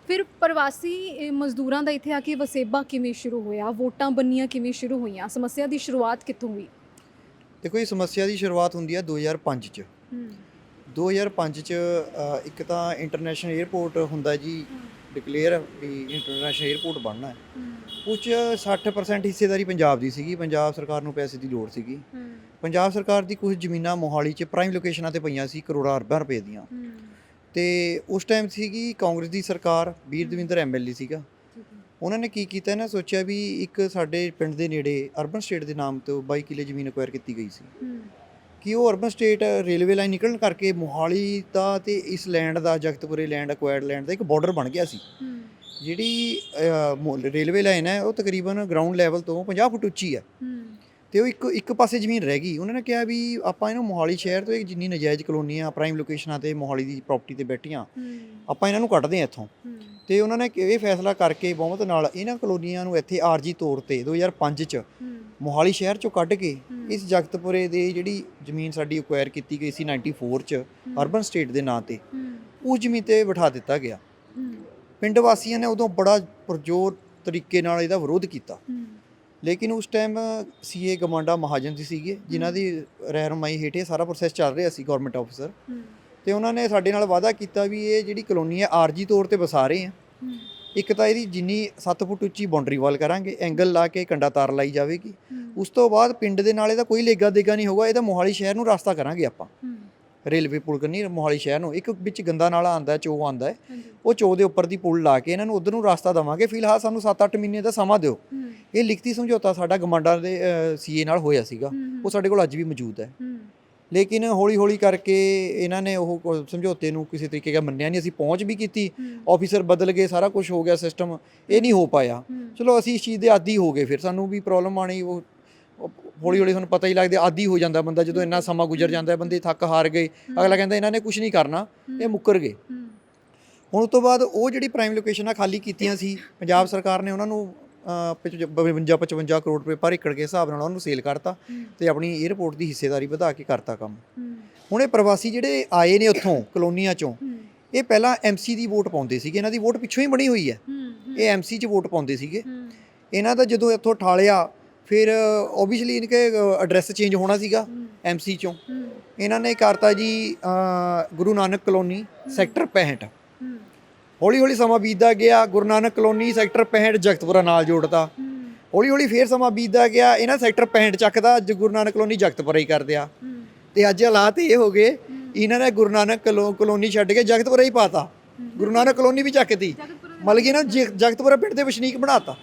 ਫਿਰ ਪ੍ਰਵਾਸੀ ਮਜ਼ਦੂਰਾਂ ਦਾ ਇੱਥੇ ਆ ਕੇ ਵਸੇਬਾ ਕਿਵੇਂ ਸ਼ੁਰੂ ਹੋਇਆ? ਵੋਟਾਂ ਬੰਨੀਆਂ ਕਿਵੇਂ ਸ਼ੁਰੂ ਹੋਈਆਂ? ਸਮੱਸਿਆ ਦੀ ਸ਼ੁਰੂਆਤ ਕਿੱਥੋਂ ਹੋਈ? ਦੇਖੋ ਇਹ ਸਮੱਸਿਆ ਦੀ ਸ਼ੁਰੂਆਤ ਹੁੰਦੀ ਹੈ 2005 ਚ। ਹੂੰ। 2005 ਚ ਅ, ਇੱਕ ਤਾਂ ਇੰਟਰਨੈਸ਼ਨਲ 에ਅਰਪੋਰਟ ਹੁੰਦਾ ਜੀ ਡਿਕਲੇਅਰ ਵੀ ਇੰਟਰਨੈਸ਼ਨਲ 에ਅਰਪੋਰਟ ਬਣਨਾ ਹੈ। ਉਹ 'ਚ 60% ਹਿੱਸੇਦਾਰੀ ਪੰਜਾਬ ਦੀ ਸੀਗੀ ਪੰਜਾਬ ਸਰਕਾਰ ਨੂੰ ਪੈਸੇ ਦੀ ਲੋੜ ਸੀਗੀ। ਪੰਜਾਬ ਸਰਕਾਰ ਦੀ ਕੁਝ ਜ਼ਮੀਨਾਂ ਮੋਹਾਲੀ 'ਚ ਪ੍ਰਾਈਮ ਲੋਕੇਸ਼ਨਾਂ ਤੇ ਪਈਆਂ ਸੀ ਕਰੋੜਾਂ ਅਰਬਾਂ ਰੁਪਏ ਦੀਆਂ। ਤੇ ਉਸ ਟਾਈਮ ਸੀਗੀ ਕਾਂਗਰਸ ਦੀ ਸਰਕਾਰ ਵੀਰ ਦਵਿੰਦਰ ਐਮਐਲਏ ਸੀਗਾ। ਉਹਨਾਂ ਨੇ ਕੀ ਕੀਤਾ ਨਾ ਸੋਚਿਆ ਵੀ ਇੱਕ ਸਾਡੇ ਪਿੰਡ ਦੇ ਨੇੜੇ ਅਰਬਨ ਸਟੇਟ ਦੇ ਨਾਮ ਤੋਂ 22 ਕਿੱਲੇ ਜ਼ਮੀਨ ਅਕਵਾਇਰ ਕੀਤੀ ਗਈ ਸੀ। ਕਿ ਉਹ ਅਰਬਨ ਸਟੇਟ ਰੇਲਵੇ ਲਾਈਨ ਨਿਕਲਣ ਕਰਕੇ ਮੋਹਾਲੀ ਦਾ ਤੇ ਇਸ ਲੈਂਡ ਦਾ ਜਗਤਪੁਰੇ ਲੈਂਡ ਅਕਵਾਇਰਡ ਲੈਂਡ ਦਾ ਇੱਕ ਬਾਰਡਰ ਬਣ ਗਿਆ ਸੀ। ਜਿਹੜੀ ਰੇਲਵੇ ਲਾਈਨ ਹੈ ਉਹ ਤਕਰੀਬਨ ਗਰਾਊਂਡ ਲੈਵਲ ਤੋਂ 50 ਫੁੱਟ ਉੱਚੀ ਹੂੰ। ਤੇ ਉਹ ਇੱਕ ਇੱਕ ਪਾਸੇ ਜ਼ਮੀਨ ਰਹਿ ਗਈ। ਉਹਨਾਂ ਨੇ ਕਿਹਾ ਵੀ ਆਪਾਂ ਇਹਨੂੰ ਮੋਹਾਲੀ ਸ਼ਹਿਰ ਤੋਂ ਇੱਕ ਜਿੰਨੀ ਨਜਾਇਜ਼ ਕਲੋਨੀਆਂ ਪ੍ਰਾਈਮ ਲੋਕੇਸ਼ਨਾਂ ਤੇ ਮੋਹਾਲੀ ਦੀ ਪ੍ਰਾਪਰਟੀ ਤੇ ਬੈਠੀਆਂ ਆਪਾਂ ਇਹਨਾਂ ਨੂੰ ਕੱਢਦੇ ਹਾਂ ਇੱਥੋਂ। ਤੇ ਉਹਨਾਂ ਨੇ ਇਹ ਫੈਸਲਾ ਕਰਕੇ ਬਹੁਮਤ ਨਾਲ ਇਹਨਾਂ ਕਲੋਨੀਆਂ ਨੂੰ ਇੱਥੇ ਆਰਜੀ ਤੌਰ ਤੇ 2005 ਚ ਮੋਹਾਲੀ ਸ਼ਹਿਰ ਚੋਂ ਕੱਢ ਕੇ। ਇਸ ਜਗਤਪੁਰੇ ਦੇ ਜਿਹੜੀ ਜ਼ਮੀਨ ਸਾਡੀ ਅਕਵਾਇਰ ਕੀਤੀ ਗਈ ਸੀ 94 ਚ ਅਰਬਨ ਸਟੇਟ ਦੇ ਨਾਂ ਤੇ ਉਹ ਜ਼ਮੀਨ ਤੇ ਬਿਠਾ ਦਿੱਤਾ ਗਿਆ। ਪਿੰਡ ਵਾਸੀਆਂ ਨੇ ਉਦੋਂ ਬੜਾ ਪੁਰਜੋਰ ਤਰੀਕੇ ਨਾਲ ਇਹਦਾ ਵਿਰੋਧ ਕੀਤਾ। ਲੇਕਿਨ ਉਸ ਟਾਈਮ ਸੀਏ ਕਮਾਂਡਾ ਮਹਾਜਨ ਜੀ ਸੀਗੇ ਜਿਨ੍ਹਾਂ ਦੀ ਰਹਿਨਮਾਈ ਹੇਠ ਸਾਰਾ ਪ੍ਰੋਸੈਸ ਚੱਲ ਰਿਹਾ ਸੀ ਗਵਰਨਮੈਂਟ ਆਫੀਸਰ ਤੇ ਉਹਨਾਂ ਨੇ ਸਾਡੇ ਨਾਲ ਵਾਅਦਾ ਕੀਤਾ ਵੀ ਇਹ ਜਿਹੜੀ ਕਲੋਨੀ ਹੈ ਆਰਜੀ ਤੌਰ ਤੇ ਵਸਾ ਰਹੇ ਆ। ਇੱਕ ਤਾਂ ਇਹਦੀ ਜਿੰਨੀ 7 ਫੁੱਟ ਉੱਚੀ ਬਾਉਂਡਰੀ ਵਾਲ ਕਰਾਂਗੇ ਐਂਗਲ ਲਾ ਕੇ ਕੰਡਾ ਤਾਰ ਲਾਈ ਜਾਵੇਗੀ। ਉਸ ਤੋਂ ਬਾਅਦ ਪਿੰਡ ਦੇ ਨਾਲ ਇਹਦਾ ਕੋਈ ਲੇਗਾ ਦੇਗਾ ਨਹੀਂ ਹੋਗਾ ਇਹਦਾ ਮੋਹਾਲੀ ਸ਼ਹਿਰ ਨੂੰ ਰਸਤਾ ਕਰਾਂਗੇ ਆਪਾਂ। ਰੇਲਵੇ ਪੁਲ ਕਰਨੀ ਮੋਹਾਲੀ ਸ਼ਹਿਰ ਨੂੰ ਇੱਕ ਵਿੱਚ ਗੰਦਾ ਨਾਲਾ ਆਂਦਾ ਚੋ ਆਂਦਾ ਉਹ ਚੋ ਦੇ ਉੱਪਰ ਦੀ ਪੁਲ ਲਾ ਕੇ ਇਹਨਾਂ ਨੂੰ ਉਧਰ ਨੂੰ ਰਸਤਾ ਦਵਾਂਗੇ। ਫਿਲਹਾਲ ਸਾਨੂੰ 7-8 ਮਹੀਨੇ ਦਾ ਸਮਾਂ ਦਿਓ। ਇਹ ਲਿਖਤੀ ਸਮਝੌਤਾ ਸਾਡਾ ਗਮਾਂਡਾ ਦੇ ਸੀਏ ਨਾਲ ਹੋਇਆ ਸੀਗਾ। ਉਹ ਸਾਡੇ ਕੋਲ ਅੱਜ ਵੀ ਮੌਜੂਦ ਹੈ। ਲੇਕਿਨ ਹੌਲੀ ਹੌਲੀ ਕਰਕੇ ਇਹਨਾਂ ਨੇ ਉਹ ਸਮਝੌਤੇ ਨੂੰ ਕਿਸੇ ਤਰੀਕੇ ਦਾ ਮੰਨਿਆ ਨਹੀਂ। ਅਸੀਂ ਪਹੁੰਚ ਵੀ ਕੀਤੀ। ਆਫੀਸਰ ਬਦਲ ਗਏ ਸਾਰਾ ਕੁਝ ਹੋ ਗਿਆ ਸਿਸਟਮ। ਇਹ ਨਹੀਂ ਹੋ ਪਾਇਆ। ਚਲੋ ਅਸੀਂ ਇਸ ਚੀਜ਼ ਦੇ ਆਦੀ ਹੋ ਗਏ ਫਿਰ। ਸਾਨੂੰ ਵੀ ਪ੍ਰੋਬਲਮ ਆਣੀ ਉਹ ਹੌਲੀ ਹੌਲੀ ਤੁਹਾਨੂੰ ਪਤਾ ਹੀ ਲੱਗਦਾ ਆਦੀ ਹੋ ਜਾਂਦਾ ਬੰਦਾ ਜਦੋਂ ਇੰਨਾ ਸਮਾਂ ਗੁਜ਼ਰ ਜਾਂਦਾ ਹੈ ਬੰਦੇ ਥੱਕ ਹਾਰ ਗਏ। ਅਗਲਾ ਕਹਿੰਦਾ ਇਹਨਾਂ ਨੇ ਕੁਝ ਨਹੀਂ ਕਰਨਾ। ਇਹ ਮੁੱਕਰ ਗਏ। ਹੁਣ ਉਸ ਤੋਂ ਬਾਅਦ ਉਹ ਜਿਹੜੀ ਪ੍ਰਾਈਮ ਲੋਕੇਸ਼ਨਾਂ ਖਾਲੀ ਕੀਤੀਆਂ ਸੀ ਪੰਜਾਬ ਸਰਕਾਰ ਨੇ ਉਹਨਾਂ ਨੂੰ 55 55 ਕਰੋੜ ਰੁਪਏ ਪਰ ਏਕੜ ਦੇ ਹਿਸਾਬ ਨਾਲ ਉਹਨੂੰ ਸੇਲ ਕਰਤਾ ਤੇ ਆਪਣੀ 에ਅਰਪੋਰਟ ਦੀ ਹਿੱਸੇਦਾਰੀ ਵਧਾ ਕੇ ਕਰਤਾ ਕੰਮ। ਹੁਣ ਇਹ ਪ੍ਰਵਾਸੀ ਜਿਹੜੇ ਆਏ ਨੇ ਉੱਥੋਂ ਕਲੋਨੀਆਂ ਚੋਂ ਇਹ ਪਹਿਲਾਂ ਐਮਸੀ ਦੀ ਵੋਟ ਪਾਉਂਦੇ ਸੀਗੇ। ਇਹਨਾਂ ਦੀ ਵੋਟ ਪਿੱਛੋਂ ਹੀ ਬਣੀ ਹੋਈ ਹੈ। ਇਹ ਐਮਸੀ 'ਚ ਵੋਟ ਪਾਉਂਦੇ ਸੀਗੇ। ਇਹਨਾਂ ਦਾ ਜਦੋਂ ਇੱਥੋਂ ਠਾਲਿਆ ਫਿਰ ਓਬਵੀਅਸਲੀ ਇਨਕੇ ਐਡਰੈਸ ਚੇਂਜ ਹੋਣਾ ਸੀਗਾ ਐਮਸੀ ਚੋਂ। ਇਹਨਾਂ ਨੇ ਕਰਤਾ ਜੀ ਗੁਰੂ ਨਾਨਕ ਕਲੋਨੀ ਸੈਕਟਰ 65 ਹੂੰ ਹੌਲੀ ਹੌਲੀ ਸਮਾਂ ਬੀਤਦਾ ਗਿਆ, ਗੁਰੂ ਨਾਨਕ ਕਲੋਨੀ ਸੈਕਟਰ 65 ਜਗਤਪੁਰਾ ਨਾਲ ਜੋੜਦਾ ਹੌਲੀ ਹੌਲੀ ਫੇਰ ਸਮਾਂ ਬੀਤਦਾ ਗਿਆ, ਇਹਨਾਂ ਸੈਕਟਰ 65 ਚੱਕਦਾ, ਅੱਜ ਗੁਰੂ ਨਾਨਕ ਕਲੋਨੀ ਜਗਤਪੁਰਾ ਹੀ ਕਰ ਦਿਆ ਤੇ ਅੱਜ ਹਾਲਾਤ ਇਹ ਹੋ ਗਏ, ਇਹਨਾਂ ਨੇ ਗੁਰੂ ਨਾਨਕ ਕਲੋ- ਕਲੋਨੀ ਛੱਡ ਕੇ ਜਗਤਪੁਰਾ ਹੀ ਪਾਤਾ। ਗੁਰੂ ਨਾਨਕ ਕਲੋਨੀ ਵੀ ਚੱਕਤੀ, ਮਤਲਬ ਕਿ ਇਹਨਾਂ ਜ- ਜਗਤਪੁਰਾ ਪਿੰਡ ਦੇ ਵਸਨੀਕ ਬਣਾਤਾ।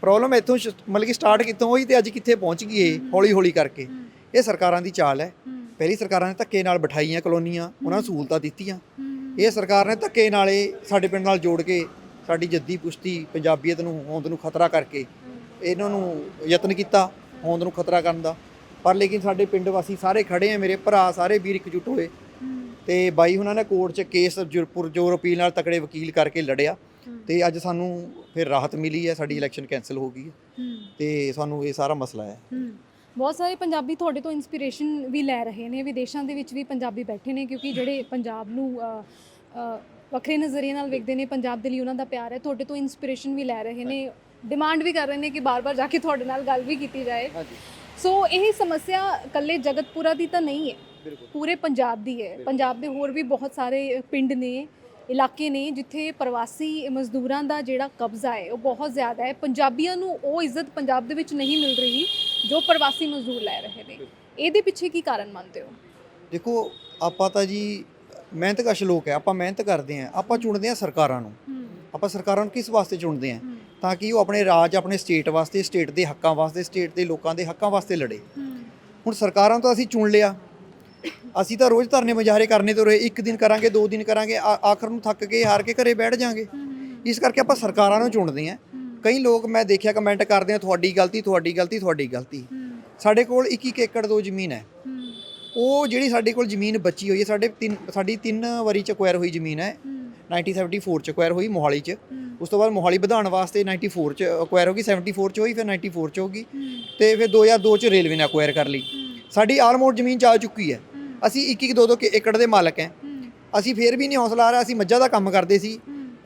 ਪ੍ਰੋਬਲਮ ਇੱਥੋਂ ਸ਼- ਮਤਲਬ ਕਿ ਸਟਾਰਟ ਕਿੱਥੋਂ ਹੋਈ ਤੇ ਅੱਜ ਕਿੱਥੇ ਪਹੁੰਚ ਗਈ ਇਹ ਹੌਲੀ ਹੌਲੀ ਕਰਕੇ। ਇਹ ਸਰਕਾਰਾਂ ਦੀ ਚਾਲ ਹੈ। ਪਹਿਲੀ ਸਰਕਾਰਾਂ ਨੇ ਧੱਕੇ ਨਾਲ ਬਿਠਾਈਆਂ ਕਲੋਨੀਆਂ, ਉਹਨਾਂ ਨੂੰ ਸਹੂਲਤਾਂ ਦਿੱਤੀਆਂ। ਇਹ ਸਰਕਾਰ ਨੇ ਧੱਕੇ ਨਾਲੇ ਸਾਡੇ ਪਿੰਡ ਨਾਲ ਜੋੜ ਕੇ ਸਾਡੀ ਜੱਦੀ ਪੁਸ਼ਤੀ, ਪੰਜਾਬੀਅਤ ਨੂੰ, ਹੋਂਦ ਨੂੰ ਖਤਰਾ ਕਰਕੇ ਇਹਨਾਂ ਨੂੰ ਯਤਨ ਕੀਤਾ, ਹੋਂਦ ਨੂੰ ਖਤਰਾ ਕਰਨ ਦਾ। ਪਰ ਲੇਕਿਨ ਸਾਡੇ ਪਿੰਡ ਵਾਸੀ ਸਾਰੇ ਖੜੇ ਆ, ਮੇਰੇ ਭਰਾ ਸਾਰੇ ਵੀਰ ਇਕਜੁੱਟ ਹੋਏ। ਤੇ ਬਾਈ ਉਹਨਾਂ ਨੇ ਕੋਰਟ 'ਚ ਕੇਸ ਜੁਰਪੁਰ ਜੋਰ ਅਪੀਲ ਨਾਲ ਤਕੜੇ ਵਕੀਲ ਕਰਕੇ ਲੜਿਆ। ਤੇ ਅੱਜ ਸਾਨੂੰ ਫਿਰ ਰਾਹਤ ਮਿਲੀ ਹੈ, ਸਾਡੀ ਇਲੈਕਸ਼ਨ ਕੈਨਸਲ ਹੋ ਗਈ ਹੈ। ਤੇ ਸਾਨੂੰ ਇਹ ਸਾਰਾ ਮਸਲਾ ਹੈ। ਬਹੁਤ ਸਾਰੇ ਪੰਜਾਬੀ ਤੁਹਾਡੇ ਤੋਂ ਇਨਸਪੀਰੇਸ਼ਨ ਵੀ ਲੈ ਰਹੇ ਨੇ ਵਿਦੇਸ਼ਾਂ ਦੇ ਵਿੱਚ ਵੀ ਪੰਜਾਬੀ ਬੈਠੇ ਨੇ ਕਿਉਂਕਿ ਜਿਹੜੇ ਪੰਜਾਬ ਨੂੰ ਵੱਖਰੇ ਨਜ਼ਰੀਏ ਨਾਲ ਵੇਖਦੇ ਨੇ ਪੰਜਾਬ ਦੇ ਲਈ ਉਹਨਾਂ ਦਾ ਪਿਆਰ ਹੈ ਤੁਹਾਡੇ ਤੋਂ ਇਨਸਪੀਰੇਸ਼ਨ ਵੀ ਲੈ ਰਹੇ ਨੇ ਡਿਮਾਂਡ ਵੀ ਕਰ ਰਹੇ ਨੇ ਕਿ ਬਾਰ-ਬਾਰ ਜਾ ਕੇ ਤੁਹਾਡੇ ਨਾਲ ਗੱਲ ਵੀ ਕੀਤੀ ਜਾਏ। ਹਾਂਜੀ। ਸੋ ਇਹ ਸਮੱਸਿਆ ਇਕੱਲੇ ਜਗਤਪੁਰਾ ਦੀ ਤਾਂ ਨਹੀਂ ਹੈ। ਪੂਰੇ ਪੰਜਾਬ ਦੀ ਹੈ। ਪੰਜਾਬ ਦੇ ਹੋਰ ਵੀ ਬਹੁਤ ਸਾਰੇ ਪਿੰਡ ਨੇ ਇਲਾਕੇ ਨੇ ਜਿੱਥੇ ਪ੍ਰਵਾਸੀ ਮਜ਼ਦੂਰਾਂ ਦਾ ਜਿਹੜਾ ਕਬਜ਼ਾ ਹੈ ਉਹ ਬਹੁਤ ਜ਼ਿਆਦਾ ਹੈ। ਪੰਜਾਬੀਆਂ ਨੂੰ ਉਹ ਇੱਜ਼ਤ ਪੰਜਾਬ ਦੇ ਵਿੱਚ ਨਹੀਂ ਮਿਲ ਰਹੀ। ਜੋ ਪ੍ਰਵਾਸੀ ਮਜ਼ਦੂਰ ਲੈ ਰਹੇ ਨੇ। ਇਹਦੇ ਪਿੱਛੇ ਕੀ ਕਾਰਨ ਮੰਨਦੇ ਹੋ? ਦੇਖੋ ਆਪਾਂ ਤਾਂ ਜੀ ਮਿਹਨਤਕਸ਼ ਲੋਕ ਹੈ ਆਪਾਂ ਮਿਹਨਤ ਕਰਦੇ ਆਂ ਆਪਾਂ ਚੁਣਦੇ ਆਂ ਸਰਕਾਰਾਂ ਨੂੰ। ਆਪਾਂ ਸਰਕਾਰਾਂ ਨੂੰ ਕਿਸ ਵਾਸਤੇ ਚੁਣਦੇ ਆਂ ਤਾਂ ਕਿ ਉਹ ਆਪਣੇ ਰਾਜ ਆਪਣੇ ਸਟੇਟ ਵਾਸਤੇ ਸਟੇਟ ਦੇ ਹੱਕਾਂ ਵਾਸਤੇ ਸਟੇਟ ਦੇ ਲੋਕਾਂ ਦੇ ਹੱਕਾਂ ਵਾਸਤੇ ਲੜੇ। ਹੁਣ ਸਰਕਾਰਾਂ ਤੋਂ ਅਸੀਂ ਚੁਣ ਲਿਆ। ਅਸੀਂ ਤਾਂ ਰੋਜ਼ ਧਰਨੇ ਮੁਜ਼ਾਹਰੇ ਕਰਨੇ ਤੋਂ ਰਹੇ ਇੱਕ ਦਿਨ ਕਰਾਂਗੇ ਦੋ ਦਿਨ ਕਰਾਂਗੇ ਆਖਰ ਨੂੰ ਥੱਕ ਕੇ ਹਾਰ ਕੇ ਘਰੇ ਬੈਠ ਜਾਾਂਗੇ। ਇਸ ਕਰਕੇ ਆਪਾਂ ਸਰਕਾਰਾਂ ਨੂੰ ਚੁਣਦੇ ਆਂ ਕਈ ਲੋਕ ਮੈਂ ਦੇਖਿਆ ਕਮੈਂਟ ਕਰਦੇ ਆ ਤੁਹਾਡੀ ਗਲਤੀ ਤੁਹਾਡੀ ਗਲਤੀ ਤੁਹਾਡੀ ਗਲਤੀ। ਸਾਡੇ ਕੋਲ 21 ਏਕੜ ਦੋ ਜ਼ਮੀਨ ਹੈ। ਉਹ ਜਿਹੜੀ ਸਾਡੇ ਕੋਲ ਜ਼ਮੀਨ ਬਚੀ ਹੋਈ ਹੈ ਸਾਡੇ ਤਿੰਨ ਸਾਡੀ ਤਿੰਨ ਵਾਰੀ ਚ ਅਕਵਾਇਰ ਹੋਈ ਜ਼ਮੀਨ ਹੈ। 1974 ਚ ਅਕਵਾਇਰ ਹੋਈ ਮੋਹਾਲੀ ਚ। ਉਸ ਤੋਂ ਬਾਅਦ ਮੋਹਾਲੀ ਵਧਾਉਣ ਵਾਸਤੇ 94 ਚ ਅਕਵਾਇਰ ਹੋ ਗਈ 74 ਚ ਹੋਈ ਫਿਰ 94 ਚ ਹੋ ਗਈ। ਤੇ ਫਿਰ 2002 ਚ ਰੇਲਵੇ ਨੇ ਅਕਵਾਇਰ ਕਰ ਲਈ। ਸਾਡੀ ਆਲਮੋਸਟ ਜ਼ਮੀਨ ਜਾ ਚੁੱਕੀ ਹੈ। ਅਸੀਂ ਇੱਕ ਇੱਕ ਦੋ ਦੋ ਕਿ- ਏਕੜ ਦੇ ਮਾਲਕ ਹੈ। ਅਸੀਂ ਫੇਰ ਵੀ ਨਹੀਂ ਹੌਸਲਾ ਆ ਰਿਹਾ ਅਸੀਂ ਮੱਝਾਂ ਦਾ ਕੰਮ ਕਰਦੇ ਸੀ।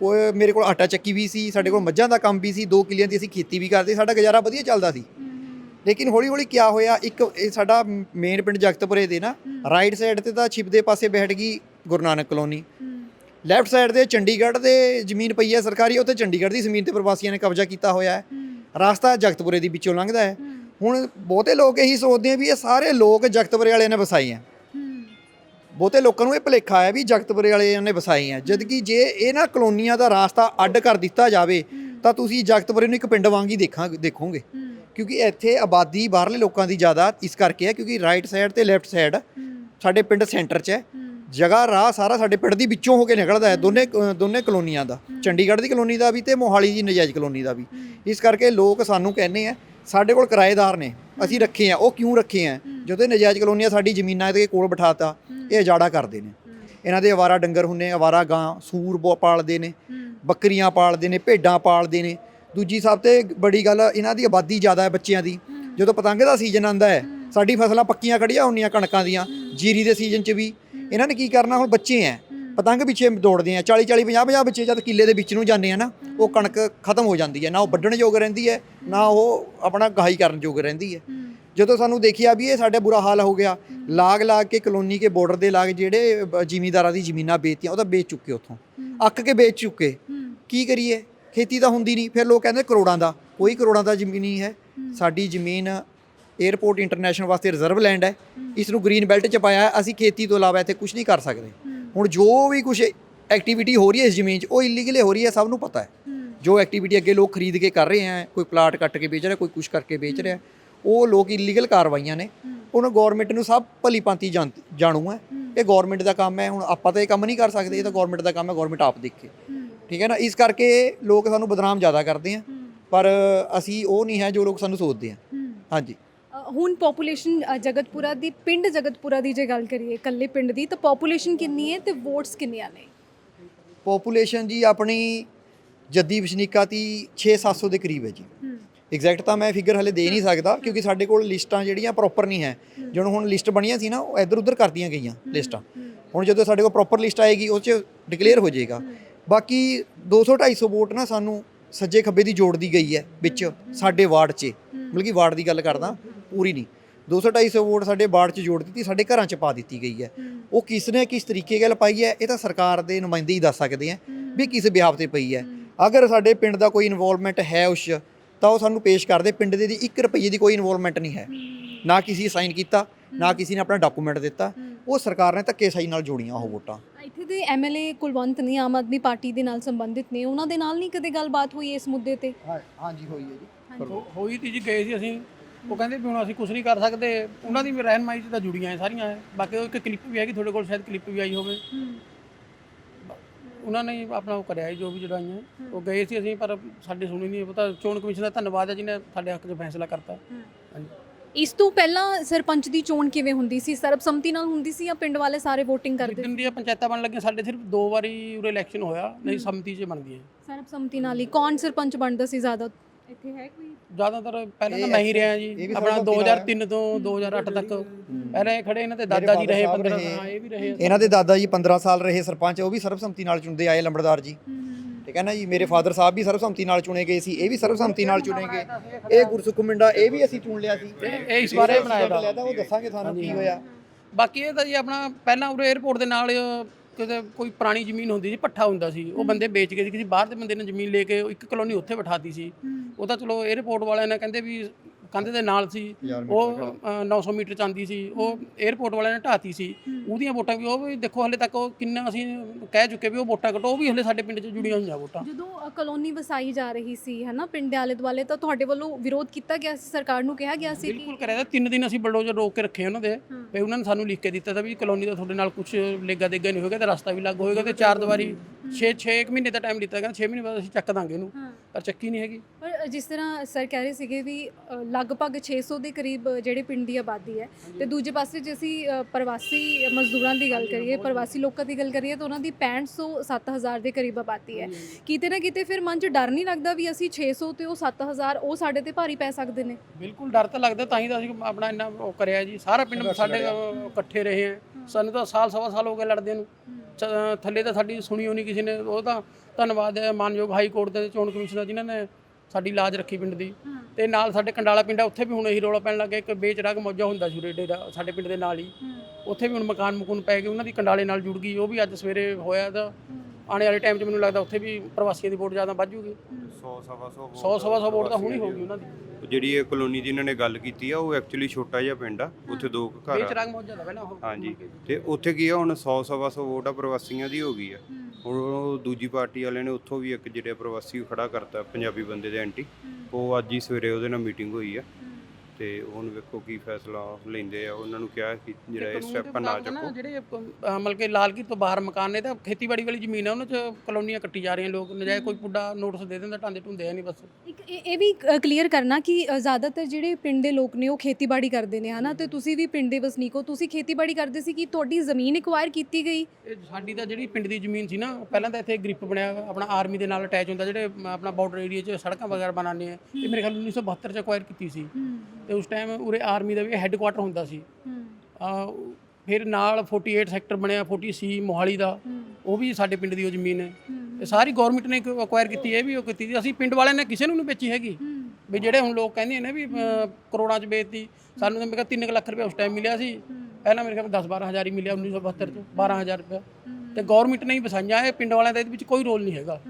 ਕੋਈ ਮੇਰੇ ਕੋਲ ਆਟਾ ਚੱਕੀ ਵੀ ਸੀ ਸਾਡੇ ਕੋਲ ਮੱਝਾਂ ਦਾ ਕੰਮ ਵੀ ਸੀ ਦੋ ਕਿੱਲਿਆਂ ਦੀ ਅਸੀਂ ਖੇਤੀ ਵੀ ਕਰਦੇ ਸਾਡਾ ਗੁਜ਼ਾਰਾ ਵਧੀਆ ਚੱਲਦਾ ਸੀ। ਲੇਕਿਨ ਹੌਲੀ ਹੌਲੀ ਕੀ ਹੋਇਆ ਇੱਕ ਇਹ ਸਾਡਾ ਮੇਨ ਪਿੰਡ ਜਗਤਪੁਰੇ ਦੇ ਨਾ ਰਾਈਟ ਸਾਈਡ ਤੇ ਤਾਂ ਛਿਪ ਦੇ ਪਾਸੇ ਬੈਠ ਗਈ Guru Nanak colony left side ਤੇ ਚੰਡੀਗੜ੍ਹ ਦੇ ਜ਼ਮੀਨ ਪਈ ਹੈ ਸਰਕਾਰੀ ਉੱਥੇ ਚੰਡੀਗੜ੍ਹ ਦੀ ਜ਼ਮੀਨ ਤੇ ਪ੍ਰਵਾਸੀਆਂ ਨੇ ਕਬਜ਼ਾ ਕੀਤਾ ਹੋਇਆ ਹੈ। ਰਾਸਤਾ ਜਗਤਪੁਰੇ ਦੀ ਵਿੱਚੋਂ ਲੰਘਦਾ ਹੈ। ਹੁਣ ਬਹੁਤੇ ਲੋਕ ਇਹੀ ਸੋਚਦੇ ਆ ਵੀ ਇਹ ਸਾਰੇ ਲੋਕ ਜਗਤਪੁਰੇ ਵਾਲਿਆਂ ਨੇ ਵਸਾਏ ਆ। ਬਹੁਤੇ ਲੋਕਾਂ ਨੂੰ ਇਹ ਭੁਲੇਖਾ ਹੈ ਵੀ ਜਗਤਪੁਰੇ ਵਾਲੇ ਨੇ ਵਸਾਏ ਆ। ਜਦ ਕਿ ਜੇ ਨਾ ਕਲੋਨੀਆਂ ਦਾ ਰਾਸਤਾ ਅੱਡ ਕਰ ਦਿੱਤਾ ਜਾਵੇ, ਤਾਂ ਤੁਸੀਂ ਜਗਤਪੁਰੇ ਨੂੰ ਇੱਕ ਪਿੰਡ ਵਾਂਗ ਹੀ ਦੇਖਾਂ, ਦੇਖੋਗੇ। ਕਿਉਂਕਿ ਇੱਥੇ ਆਬਾਦੀ ਬਾਹਰਲੇ ਲੋਕਾਂ ਦੀ ਜ਼ਿਆਦਾ, ਇਸ ਕਰਕੇ ਹੈ, ਕਿਉਂਕਿ ਰਾਈਟ ਸਾਈਡ ਤੇ ਲੈਫਟ ਸਾਈਡ ਸਾਡੇ ਪਿੰਡ ਸੈਂਟਰ 'ਚ ਹੈ। ਜਗ੍ਹਾ, ਰਾਹ ਸਾਰਾ ਸਾਡੇ ਪਿੰਡ ਦੀ ਵਿੱਚੋਂ ਹੋ ਕੇ ਨਿਕਲਦਾ ਹੈ, ਦੋਨੇ ਦੋਨੇ ਕਲੋਨੀਆਂ ਦਾ। ਚੰਡੀਗੜ੍ਹ ਦੀ ਕਲੋਨੀ ਦਾ ਵੀ ਤੇ ਮੋਹਾਲੀ ਦੀ ਨਜਾਇਜ਼ ਕਲੋਨੀ ਦਾ ਵੀ। ਇਸ ਕਰਕੇ ਲੋਕ ਸਾਨੂੰ ਕਹਿੰਦੇ ਆ, ਸਾਡੇ ਕੋਲ ਕਿਰਾਏਦਾਰ ਨੇ। ਅਸੀਂ ਰੱਖੇ ਆ, ਉਹ ਕਿਉਂ ਰੱਖੇ ਆ? ਜਦੋਂ ਇਹ ਨਜਾਇਜ਼ ਕਲੋਨੀਆਂ ਸਾਡੀ ਜ਼ਮੀਨਾਂ ਦੇ ਕੋਲ ਬਿਠਾਤਾ, ਇਹ ਉਜਾੜਾ ਕਰਦੇ ਨੇ। ਇਹਨਾਂ ਦੇ ਅਵਾਰਾ ਡੰਗਰ ਹੁੰਨੇ ਅਵਾਰਾ ਗਾਂ, ਸੂਰ ਬੋ- ਪਾਲਦੇ ਨੇ, ਬੱਕਰੀਆਂ ਪਾਲਦੇ ਨੇ, ਭੇਡਾਂ ਪਾਲਦੇ ਨੇ। ਦੂਜੀ ਸਭ ਤੇ ਬੜੀ ਗੱਲ, ਇਹਨਾਂ ਦੀ ਆਬਾਦੀ ਜ਼ਿਆਦਾ ਹੈ ਬੱਚਿਆਂ ਦੀ। ਜਦੋਂ ਪਤੰਗ ਦਾ ਸੀਜ਼ਨ ਆਂਦਾ ਹੈ, ਸਾਡੀ ਫਸਲਾਂ ਪੱਕੀਆਂ ਖੜੀਆਂ ਹੁੰਦੀਆਂ ਕਣਕਾਂ ਦੀਆਂ, ਜੀਰੀ ਦੇ ਸੀਜ਼ਨ 'ਚ ਵੀ। ਇਹਨਾਂ ਨੇ ਕੀ ਕਰਨਾ, ਹੁਣ ਬੱਚੇ ਐ। ਪਤੰਗ ਪਿੱਛੇ ਦੌੜਦੇ ਆ 40 40 50 50 ਬੱਚੇ ਜਦ ਕਿੱਲੇ ਦੇ ਵਿੱਚ ਨੂੰ ਜਾਂਦੇ ਆ ਨਾ ਉਹ ਕਣਕ ਖਤਮ ਹੋ ਜਾਂਦੀ ਹੈ ਨਾ ਉਹ ਵੱਢਣ ਯੋਗ ਰਹਿੰਦੀ ਹੈ ਨਾ ਉਹ ਆਪਣਾ ਗਾਈ ਕਰਨ ਯੋਗ ਰਹਿੰਦੀ ਹੈ। ਜਦੋਂ ਸਾਨੂੰ ਦੇਖਿਆ ਵੀ ਇਹ ਸਾਡੇ ਬੁਰਾ ਹਾਲ ਹੋ ਗਿਆ ਲਾਗ ਲਾਗ ਕੇ ਕਲੋਨੀ ਕੇ ਬਾਰਡਰ ਦੇ ਲਾਗ ਜਿਹੜੇ ਜ਼ਿਮੀਂਦਾਰਾਂ ਦੀ ਜ਼ਮੀਨਾਂ ਵੇਚਤੀਆਂ ਉਹ ਤਾਂ ਵੇਚ ਚੁੱਕੇ ਉੱਥੋਂ। ਅੱਕ ਕੇ ਵੇਚ ਚੁੱਕੇ। ਕੀ ਕਰੀਏ? ਖੇਤੀ ਤਾਂ ਹੁੰਦੀ ਨਹੀਂ। ਫਿਰ ਲੋਕ ਕਹਿੰਦੇ ਕਰੋੜਾਂ ਦਾ ਕੋਈ ਕਰੋੜਾਂ ਦਾ ਜ਼ਮੀਨ ਨਹੀਂ ਹੈ। ਸਾਡੀ ਜ਼ਮੀਨ 에ਅਰਪੋਰਟ ਇੰਟਰਨੈਸ਼ਨਲ ਵਾਸਤੇ ਰਿਜ਼ਰਵ ਲੈਂਡ ਹੈ। ਇਸ ਨੂੰ ਗ੍ਰੀਨ ਬੈਲਟ ਚ ਪਾਇਆ। ਅਸੀਂ ਖੇਤੀ ਤੋਂ ਇਲਾਵਾ ਇੱਥੇ ਕੁਝ ਨਹੀਂ ਕਰ ਸਕਦੇ। ਹੁਣ ਜੋ ਵੀ ਕੁਝ ਐਕਟੀਵਿਟੀ ਹੋ ਰਹੀ ਹੈ ਇਸ ਜ਼ਮੀਨ 'ਚ ਉਹ ਇਲੀਗਲ ਹੋ ਰਹੀ ਹੈ ਸਭ ਨੂੰ ਪਤਾ ਹੈ। ਜੋ ਐਕਟੀਵਿਟੀ ਅੱਗੇ ਲੋਕ ਖਰੀਦ ਕੇ ਕਰ ਰਹੇ ਹੈ ਕੋਈ ਪਲਾਟ ਕੱਟ ਕੇ ਵੇਚ ਰਿਹਾ ਕੋਈ ਕੁਝ ਕਰਕੇ ਵੇਚ ਰਿਹਾ ਉਹ ਲੋਕ ਇਲੀਗਲ ਕਾਰਵਾਈਆਂ ਨੇ। ਉਹਨਾਂ ਗਵਰਨਮੈਂਟ ਨੂੰ ਸਭ ਭਲੀ ਭਾਂਤੀ ਜਾਣ- ਹੈ ਇਹ ਗਵਰਨਮੈਂਟ ਦਾ ਕੰਮ ਹੈ ਹੁਣ ਆਪਾਂ ਤਾਂ ਇਹ ਕੰਮ ਨਹੀਂ ਕਰ ਸਕਦੇ ਇਹ ਤਾਂ ਗਵਰਨਮੈਂਟ ਦਾ ਕੰਮ ਹੈ ਗਵਰਨਮੈਂਟ ਆਪ ਦੇਖੇ। ਠੀਕ ਹੈ ਨਾ? ਇਸ ਕਰਕੇ ਲੋਕ ਸਾਨੂੰ ਬਦਨਾਮ ਜ਼ਿਆਦਾ ਕਰਦੇ ਆ ਪਰ ਅਸੀਂ ਉਹ ਨਹੀਂ ਹੈ ਜੋ ਲੋਕ ਸਾਨੂੰ ਸੋਚਦੇ ਆ ਹਾਂਜੀ। ਹੁਣ ਪੋਪੂਲੇਸ਼ਨ ਜਗਤਪੁਰਾ ਦੀ ਪਿੰਡ ਜਗਤਪੁਰਾ ਦੀ ਜੇ ਗੱਲ ਕਰੀਏ ਇਕੱਲੇ ਪਿੰਡ ਦੀ ਤਾਂ ਪੋਪੂਲੇਸ਼ਨ ਕਿੰਨੀ ਹੈ ਤੇ ਵੋਟਸ ਕਿੰਨੀਆਂ ਨੇ? ਪੋਪੂਲੇਸ਼ਨ ਜੀ ਆਪਣੀ ਜੱਦੀ ਵਸਨੀਕਾਂ ਦੀ 6-700 ਦੇ ਕਰੀਬ ਹੈ ਜੀ। ਐਗਜ਼ੈਕਟ ਤਾਂ ਮੈਂ ਫਿਗਰ ਹਲੇ ਦੇ ਨਹੀਂ ਸਕਦਾ ਕਿਉਂਕਿ ਸਾਡੇ ਕੋਲ ਲਿਸਟਾਂ ਜਿਹੜੀਆਂ ਪ੍ਰੋਪਰ ਨਹੀਂ ਹੈ। ਜਦੋਂ ਹੁਣ ਲਿਸਟ ਬਣੀਆਂ ਸੀ ਨਾ ਉਹ ਇੱਧਰ ਉੱਧਰ ਕਰਦੀਆਂ ਗਈਆਂ ਲਿਸਟਾਂ। ਹੁਣ ਜਦੋਂ ਸਾਡੇ ਕੋਲ ਪ੍ਰੋਪਰ ਲਿਸਟ ਆਏਗੀ ਉਹ 'ਚ ਡਿਕਲੇਅਰ ਹੋ ਜਾਏਗਾ। ਬਾਕੀ 200 250 ਵੋਟ ਨਾ ਸਾਨੂੰ ਸੱਜੇ ਖੱਬੇ ਦੀ ਜੋੜਦੀ ਗਈ ਹੈ ਵਿੱਚ ਸਾਡੇ ਵਾਰਡ 'ਚ। ਮਤਲਬ ਕਿ ਵਾਰਡ ਦੀ ਗੱਲ ਕਰਦਾ ਪੂਰੀ ਨਹੀਂ। 200 250 ਵੋਟ ਸਾਡੇ ਵਾਰਡ 'ਚ ਜੋੜ ਦਿੱਤੀ ਸਾਡੇ ਘਰਾਂ 'ਚ ਪਾ ਦਿੱਤੀ ਗਈ ਹੈ। ਉਹ ਕਿਸ ਨੇ ਕਿਸ ਤਰੀਕੇ ਨਾਲ ਪਾਈ ਹੈ ਇਹ ਤਾਂ ਸਰਕਾਰ ਦੇ ਨੁਮਾਇੰਦੇ ਹੀ ਦੱਸ ਸਕਦੇ ਆ ਵੀ ਕਿਸ ਬਿਹਾਫ ਤੇ ਪਈ ਹੈ। ਅਗਰ ਸਾਡੇ ਪਿੰਡ ਦਾ ਕੋਈ ਇਨਵੋਲਵਮੈਂਟ ਹੈ ਉਸ 'ਚ ਤਾਂ ਉਹ ਸਾਨੂੰ ਪੇਸ਼ ਕਰਦੇ ਪਿੰਡ ਦੇ ਦੀ 1 ਰੁਪਏ ਦੀ ਕੋਈ ਇਨਵੋਲਵਮੈਂਟ ਨਹੀਂ ਹੈ। ਨਾ ਕਿਸੇ ਸਾਈਨ ਕੀਤਾ ਨਾ ਕਿਸੇ ਨੇ ਆਪਣਾ ਡਾਕੂਮੈਂਟ ਦਿੱਤਾ। ਉਹ ਸਰਕਾਰ ਨੇ ਧੱਕੇ ਸਾਈ ਨਾਲ ਜੋੜੀਆਂ ਉਹ ਵੋਟਾਂ। ਦੇ ਐਮਐਲਏ ਕੁਲਵੰਤ ਨੇ ਆਮ ਆਦਮੀ ਪਾਰਟੀ ਦੇ ਨਾਲ ਸੰਬੰਧਿਤ ਨੇ ਉਹਨਾਂ ਦੇ ਨਾਲ ਨਹੀਂ ਕਦੇ ਗੱਲਬਾਤ ਹੋਈ ਇਸ ਮੁੱਦੇ ਤੇ? ਹਾਂਜੀ ਹੋਈ ਹੈ ਜੀ। ਹੋ- ਹੋਈ ਤੀ ਜੀ ਗਏ ਸੀ ਅਸੀਂ। ਉਹ ਕਹਿੰਦੇ ਵੀ ਹੁਣ ਅਸੀਂ ਕੁਝ ਨਹੀਂ ਕਰ ਸਕਦੇ। ਉਹਨਾਂ ਦੀ ਵੀ ਰਹਿਨਮਾਈ 'ਚ ਤਾਂ ਜੁੜੀਆਂ ਹੈ ਸਾਰੀਆਂ ਇਹ। ਬਾਕੀ ਉਹ ਇੱਕ ਕਲਿੱਪ ਵੀ ਹੈਗੀ ਤੁਹਾਡੇ ਕੋਲ ਸ਼ਾਇਦ ਕਲਿੱਪ ਵੀ ਆਈ ਹੋਵੇ। ਉਹਨਾਂ ਨੇ ਆਪਣਾ ਉਹ ਕਰਿਆ ਜੀ ਜੋ ਵੀ ਜੁੜਾਈਆਂ। ਉਹ ਗਏ ਸੀ ਅਸੀਂ ਪਰ ਸਾਡੇ ਸੁਣੀ ਨਹੀਂ ਪਤਾ ਚੋਣ ਕਮਿਸ਼ਨ ਦਾ ਧੰਨਵਾਦ ਹੈ ਜਿਹਨੇ ਸਾਡੇ ਹੱਕ 'ਚ ਫੈਸਲਾ ਕਰਤਾ। ਹਾਂਜੀ। ਇਸ ਤੋਂ ਪਹਿਲਾਂ ਸਰਪੰਚ ਦੀ ਚੋਣ ਕਿਵੇਂ ਹੁੰਦੀ ਸੀ? ਸਰਬਸੰਮਤੀ ਨਾਲ ਹੁੰਦੀ ਸੀ ਜਾਂ ਪਿੰਡ ਵਾਲੇ ਸਾਰੇ VOTING ਕਰਦੇ ਜਿੱਦਣ ਦੀਆਂ ਪੰਚਾਇਤਾਂ ਬਣ ਲੱਗੀਆਂ ਸਾਡੇ ਸਿਰਫ ਦੋ ਵਾਰੀ ਉਰੇ ਇਲੈਕਸ਼ਨ ਹੋਇਆ ਨਹੀਂ ਸੰਮਤੀ 'ਚ ਬਣਦੀ ਹੈ ਸਰਬਸੰਮਤੀ ਨਾਲ ਹੀ। ਕੌਣ ਸਰਪੰਚ ਬਣਦਾ ਸੀ ਜ਼ਿਆਦਾ? ਇੱਥੇ ਹੈ ਕੋਈ? ਜ਼ਿਆਦਾਤਰ ਪਹਿਲਾਂ ਤਾਂ ਮੈਂ ਹੀ ਰਿਹਾ ਜੀ। ਆਪਣਾ ਸਰਬਸੰਮਤੀ ਨਾਲ 2003 ਤੋਂ 2008 ਤੱਕ। ਪਹਿਲਾਂ ਇਹ ਖੜੇ ਇਹਨਾਂ ਦੇ ਦਾਦਾ ਜੀ ਰਹੇ ਸਾਹਿਬ 15 ਰਹੇ। ਹਾਂ ਇਹ ਵੀ ਰਹੇ। ਇਹਨਾਂ ਦੇ ਦਾਦਾ ਜੀ 15 ਸਾਲ ਰਹੇ ਸਰਪੰਚ ਉਹ ਵੀ ਸਰਬਸੰਮਤੀ ਨਾਲ ਚੁਣਦੇ ਆਏ ਲੰਬੜਦਾਰ ਜੀ। ਠੀਕ ਹੈ ਨਾ ਜੀ ਮੇਰੇ ਫਾਦਰ ਸਾਹਿਬ ਵੀ ਸਰਬਸੰਮਤੀ ਨਾਲ ਚੁਣੇ ਗਏ ਸੀ ਇਹ ਵੀ ਸਰਬਸੰਮਤੀ ਨਾਲ ਚੁਣੇ ਗਏ। ਇਹ ਗੁਰਸੁਖ ਮਿੰਡਾ ਇਹ ਵੀ ਅਸੀਂ ਚੁਣ ਲਿਆ ਸੀ। ਇਸ ਬਾਰੇ ਬਣਾਇਆ ਦਾ ਉਹ ਦੱਸਾਂਗੇ ਤੁਹਾਨੂੰ ਕੀ ਹੋਇਆ। ਬਾਕੀ ਇਹ ਤਾਂ ਜੀ ਆਪਣਾ ਪਹਿਲਾਂ ਉਰੇ 에어ਪੋਰਟ ਦੇ ਨਾਲ ਕਿਤੇ ਕੋਈ ਪੁਰਾਣੀ ਜ਼ਮੀਨ ਹੁੰਦੀ ਸੀ ਪੱਠਾ ਹੁੰਦਾ ਸੀ। ਉਹ ਬੰਦੇ ਵੇਚ ਕੇ ਕਿਸੇ ਬਾਹਰ ਦੇ ਬੰਦੇ ਨੇ ਜ਼ਮੀਨ ਲੈ ਕੇ ਇੱਕ ਕਲੋਨੀ ਉੱਥੇ ਬਿਠਾਤੀ ਸੀ। ਉਹ ਤਾਂ ਚਲੋ 에어ਪੋਰਟ ਵਾਲਿਆਂ ਨੇ ਕਹਿੰਦੇ ਵੀ ਕੰਧ ਦੇ ਨਾਲ ਸੀ ਉਹ ਅ, 900 ਮੀਟਰ ਚਾਂਦੀ ਸੀ ਉਹ 에어ਪੋਰਟ ਵਾਲਿਆਂ ਨੇ ਢਾਤੀ ਸੀ। ਉਹਦੀਆਂ ਵੋਟਾਂ ਵੀ ਉਹ ਵੀ ਦੇਖੋ ਹਲੇ ਤੱਕ ਉਹ ਕਿੰਨਾ ਅਸੀਂ ਕਹਿ ਚੁੱਕੇ ਵੀ ਉਹ ਵੋਟਾਂ ਕਟੋ ਉਹ ਵੀ ਹਲੇ ਸਾਡੇ ਪਿੰਡ 'ਚ ਜੁੜੀਆਂ ਹੋਈਆਂ ਵੋਟਾਂ। ਜਦੋਂ ਅ, ਕਲੋਨੀ ਵਸਾਈ ਜਾ ਰਹੀ ਸੀ ਹਨਾ ਪਿੰਡ ਦੇ ਆਲੇ ਦੁਆਲੇ ਤਾਂ ਤੁਹਾਡੇ ਵੱਲੋਂ ਵਿਰੋਧ ਕੀਤਾ ਗਿਆ ਸੀ? ਸਰਕਾਰ ਨੂੰ ਕਿਹਾ ਗਿਆ ਸੀ ਕਿ ਬਿਲਕੁਲ ਕਰਿਆ ਤਾਂ ਤਿੰਨ ਦਿਨ ਅਸੀਂ ਬਲਡੋਜ਼ਰ ਰੋਕ ਕੇ ਰੱਖੇ ਉਹਨਾਂ ਦੇ। ਤੇ ਉਹਨਾਂ ਨੇ ਸਾਨੂੰ ਲਿਖ ਕੇ ਦਿੱਤਾ ਤਾਂ ਵੀ ਕਲੋਨੀ ਦਾ ਤੁਹਾਡੇ ਨਾਲ ਕੁਝ ਲੇਗਾ ਦੇਗਾ ਨਹੀਂ ਹੋਏਗਾ ਤੇ ਰਸਤਾ ਵੀ ਲੱਗ ਹੋਏਗਾ ਤੇ ਚਾਰ ਦੀਵਾਰੀ 6 6 ਮਹੀਨੇ ਦਾ ਟਾਈਮ ਦਿੱਤਾ ਕਹਿੰਦਾ 6 ਮਹੀਨੇ ਬਾਅਦ ਅਸੀਂ ਚੱਕ ਦਾਂਗੇ ਇਹਨੂੰ। ਪਰ ਚੱਕੀ ਨਹੀਂ ਹੈਗੀ। ਪਰ ਜਿਸ ਤਰ੍ਹਾਂ ਸਰ ਕਹਿ ਰਹੇ ਸੀਗੇ ਵੀ ਅ, ਲਗਭਗ 600 ਦੇ ਕਰੀਬ ਜਿਹੜੇ ਪਿੰਡ ਦੀ ਆਬਾਦੀ ਹੈ ਤੇ ਦੂਜੇ ਪਾਸੇ ਜੇ ਅਸੀਂ ਅ, ਪ੍ਰਵਾਸੀ ਮਜ਼ਦੂਰਾਂ ਦੀ ਗੱਲ ਕਰੀਏ ਪ੍ਰਵਾਸੀ ਲੋਕਾਂ ਦੀ ਗੱਲ ਕਰੀਏ ਤਾਂ ਉਹਨਾਂ ਦੀ 6500 7000 ਦੇ ਕਰੀਬ ਆਬਾਦੀ ਹੈ। ਕਿਤੇ ਨਾ ਕਿਤੇ ਫਿਰ ਮਨ 'ਚ ਡਰ ਨਹੀਂ ਲੱਗਦਾ ਵੀ ਅਸੀਂ 600 ਤੇ ਉਹ 7000 ਉਹ ਸਾਡੇ ਤੇ ਭਾਰੀ ਪੈ ਸਕਦੇ ਨੇ? ਬਿਲਕੁਲ ਡਰ ਤਾਂ ਲੱਗਦਾ ਤਾਂ ਹੀ ਤਾਂ ਅਸੀਂ ਆਪਣਾ ਇੰਨਾ ਉਹ ਕਰਿਆ ਜੀ। ਸਾਰਾ ਪਿੰਡ ਸਾਡੇ ਇਕੱਠੇ ਰਹੇ ਆ ਸਾਨੂੰ ਤਾਂ ਸਾਲ ਸਵਾ ਸਾਲ ਹੋ ਗਏ ਲੜਦੇ ਨੂੰ। ਥੱਲੇ ਤਾਂ ਸਾਡੀ ਸੁਣੀ ਹੋਣੀ ਕਿਸੇ ਨੇ ਉਹ ਤਾਂ ਧੰਨਵਾਦ ਹੈ ਮਾਨਯੋਗ ਹਾਈ ਕੋਰਟ ਦੇ ਚੋਣ ਕਮਿਸ਼ਨਰ ਜਿਨ੍ਹਾਂ ਨੇ ਸਾਡੀ ਲਾਜ ਰੱਖੀ ਪਿੰਡ ਦੀ। ਤੇ ਨਾਲ ਸਾਡੇ ਕੰਡਾਲਾ ਪਿੰਡ ਆ ਉੱਥੇ ਵੀ ਹੁਣ ਇਹੀ ਰੌਲਾ ਪੈਣ ਲੱਗਾ ਇੱਕ ਬੇਚਰਾਗ ਮੌਜਾ ਹੁੰਦਾ ਸੀ ਰੇਡੇ ਦਾ ਸਾਡੇ ਪਿੰਡ ਦੇ ਨਾਲ ਹੀ। ਉੱਥੇ ਵੀ ਹੁਣ ਮਕਾਨ ਮਕੂਨ ਪੈ ਗਏ ਉਹਨਾਂ ਦੀ ਕੰਡਾਲੇ ਨਾਲ ਜੁੜ ਗਈ ਉਹ ਵੀ ਅੱਜ ਸਵੇਰੇ ਹੋਇਆ ਤਾਂ ਆਉਣੇ ਵਾਲੇ ਟਾਈਮ 'ਚ ਮੈਨੂੰ ਲੱਗਦਾ ਉੱਥੇ ਵੀ ਪ੍ਰਵਾਸੀਆਂ ਦੀ ਵੋਟ ਜ਼ਿਆਦਾ ਵੱਧ ਜੂਗੀ। 100 ਸਵਾ 100 100 ਸਵਾ 100 ਵੋਟ ਤਾਂ ਹੋਣੀ ਹੋਊਗੀ ਉਹਨਾਂ ਦੀ। ਜਿਹੜੀ ਇਹ ਕਲੋਨੀ ਦੀ ਇਹਨਾਂ ਨੇ ਗੱਲ ਕੀਤੀ ਆ ਉਹ ਐਕਚੁਅਲੀ ਛੋਟਾ ਜਿਹਾ ਪਿੰਡ ਆ ਉੱਥੇ ਦੋ ਕੁ ਘਰ ਆ। ਬੇਚਰਾਗ ਮੌਜਾ ਦਾ ਪਹਿਲਾਂ ਉਹ। ਹਾਂਜੀ ਤੇ ਉੱਥੇ ਕੀ ਆ ਹੁਣ 100 ਸਵਾ 100 ਵੋਟ ਆ ਪ੍ਰਵਾਸੀਆਂ ਦੀ ਹੋ ਗਈ ਆ। ਹੁਣ ਉਹ ਦੂਜੀ ਪਾਰਟੀ ਵਾਲਿਆਂ ਨੇ ਉੱਥੋਂ ਵੀ ਇੱਕ ਜਿਹੜੇ ਪ੍ਰਵਾਸੀ ਖੜਾ ਕਰਤਾ ਪੰਜਾਬੀ ਬੰਦੇ ਦੇ ਐਂਟੀ ਉਹ ਅੱਜ ਹੀ ਸਵੇਰੇ ਉਹਦੇ ਨਾਲ ਮੀਟਿੰਗ ਹੋਈ ਆ। ਤੇ ਹੁਣ ਵੇਖੋ ਕੀ ਫੈਸਲਾ ਲੈਂਦੇ ਆ। ਉਹਨਾਂ ਨੂੰ ਕਿਹਾ ਕਿ ਜਿਹੜਾ ਇਹ ਸਟੈਪ ਨਾ ਚੱਕੋ। ਜਿਹੜੇ ਮਤਲਬ ਕਿ ਲਾਲਗੀ ਤੋਂ ਬਾਹਰ ਮਕਾਨ ਨੇ ਤਾਂ ਖੇਤੀਬਾੜੀ ਵਾਲੀ ਜ਼ਮੀਨ ਹੈ ਉਹਨਾਂ 'ਚ ਕਲੋਨੀਆਂ ਕੱਟੀ ਜਾ ਰਹੀਆਂ ਲੋਕ। ਨਜਾਇਜ਼ ਕੋਈ ਪੁੱਡਾ ਨੋਟਿਸ ਦੇ ਦਿੰਦਾ ਟਾਂਦੇ ਟੁੰਦੇ ਆ ਨਹੀਂ ਬਸ। ਇੱਕ ਇਹ ਵੀ ਕਲੀਅਰ ਕਰਨਾ ਕਿ ਜ਼ਿਆਦਾਤਰ ਜਿਹੜੇ ਪਿੰਡ ਦੇ ਲੋਕ ਨੇ ਉਹ ਖੇਤੀਬਾੜੀ ਕਰਦੇ ਨੇ ਹਨਾ? ਤੇ ਤੁਸੀਂ ਵੀ ਪਿੰਡ ਦੇ ਵਸਨੀਕ ਹੋ ਤੁਸੀਂ ਖੇਤੀਬਾੜੀ ਕਰਦੇ ਸੀ ਕਿ ਤੁਹਾਡੀ ਜ਼ਮੀਨ ਐਕਵਾਇਰ ਕੀਤੀ ਗਈ? ਇਹ ਸਾਡੀ ਤਾਂ ਜਿਹੜੀ ਪਿੰਡ ਦੀ ਜ਼ਮੀਨ ਸੀ ਨਾ ਪਹਿਲਾਂ ਤਾਂ ਇੱਥੇ ਗ੍ਰਿਪ ਬਣਿਆ ਆਪਣਾ ਆਰਮੀ ਦੇ ਨਾਲ ਅਟੈਚ ਹੁੰਦਾ ਜਿਹੜੇ ਆਪਣਾ ਬਾਰਡਰ ਏਰੀਆ 'ਚ ਸੜਕਾਂ ਵਗੈਰਾ ਬਣਾਉਂਦੇ ਆ। ਇਹ ਮੇਰੇ ਖਿਆਲ 1972 'ਚ ਅਕਵਾਇਰ ਕੀਤੀ ਸੀ। ਤੇ ਉਸ ਟਾਈਮ ਉਰੇ ਆਰਮੀ ਦਾ ਵੀ ਹੈੱਡਕੁਆਟਰ ਹੁੰਦਾ ਸੀ। ਆ ਫਿਰ ਨਾਲ 48 ਸੈਕਟਰ ਬਣਿਆ 40 ਸੀ ਮੋਹਾਲੀ ਦਾ। ਉਹ ਵੀ ਸਾਡੇ ਪਿੰਡ ਦੀ ਉਹ ਜ਼ਮੀਨ ਹੈ। ਤੇ ਸਾਰੀ ਗਵਰਨਮੈਂਟ ਨੇ ਅਕਵਾਇਰ ਕੀਤੀ ਇਹ ਵੀ ਉਹ ਕੀਤੀ ਸੀ। ਅਸੀਂ ਪਿੰਡ ਵਾਲਿਆਂ ਨੇ ਕਿਸੇ ਨੂੰ ਨਹੀਂ ਵੇਚੀ ਹੈਗੀ। ਵੀ ਜਿਹੜੇ ਹੁਣ ਲੋਕ ਕਹਿੰਦੇ ਨੇ ਵੀ ਕਰੋੜਾਂ 'ਚ ਵੇਚਤੀ। ਸਾਨੂੰ ਤਾਂ ਮੇਰੇ ਕੋਲ 3 ਲੱਖ ਰੁਪਏ ਉਸ ਟਾਈਮ ਮਿਲਿਆ ਸੀ। ਪਹਿਲਾਂ ਮੇਰੇ ਕੋਲ 10 12 ਹਜ਼ਾਰ ਹੀ ਮਿਲਿਆ 1972 ਚ 12000 ਰੁਪਏ ਤੇ ਗਵਰਨਮੈਂਟ ਨੇ ਹੀ ਵਸਾਈਆਂ। ਇਹ ਪਿੰਡ ਵਾਲਿਆਂ ਦਾ ਇਹਦੇ ਵਿੱਚ ਕੋਈ ਰੋਲ ਨਹੀਂ ਹੈਗਾ।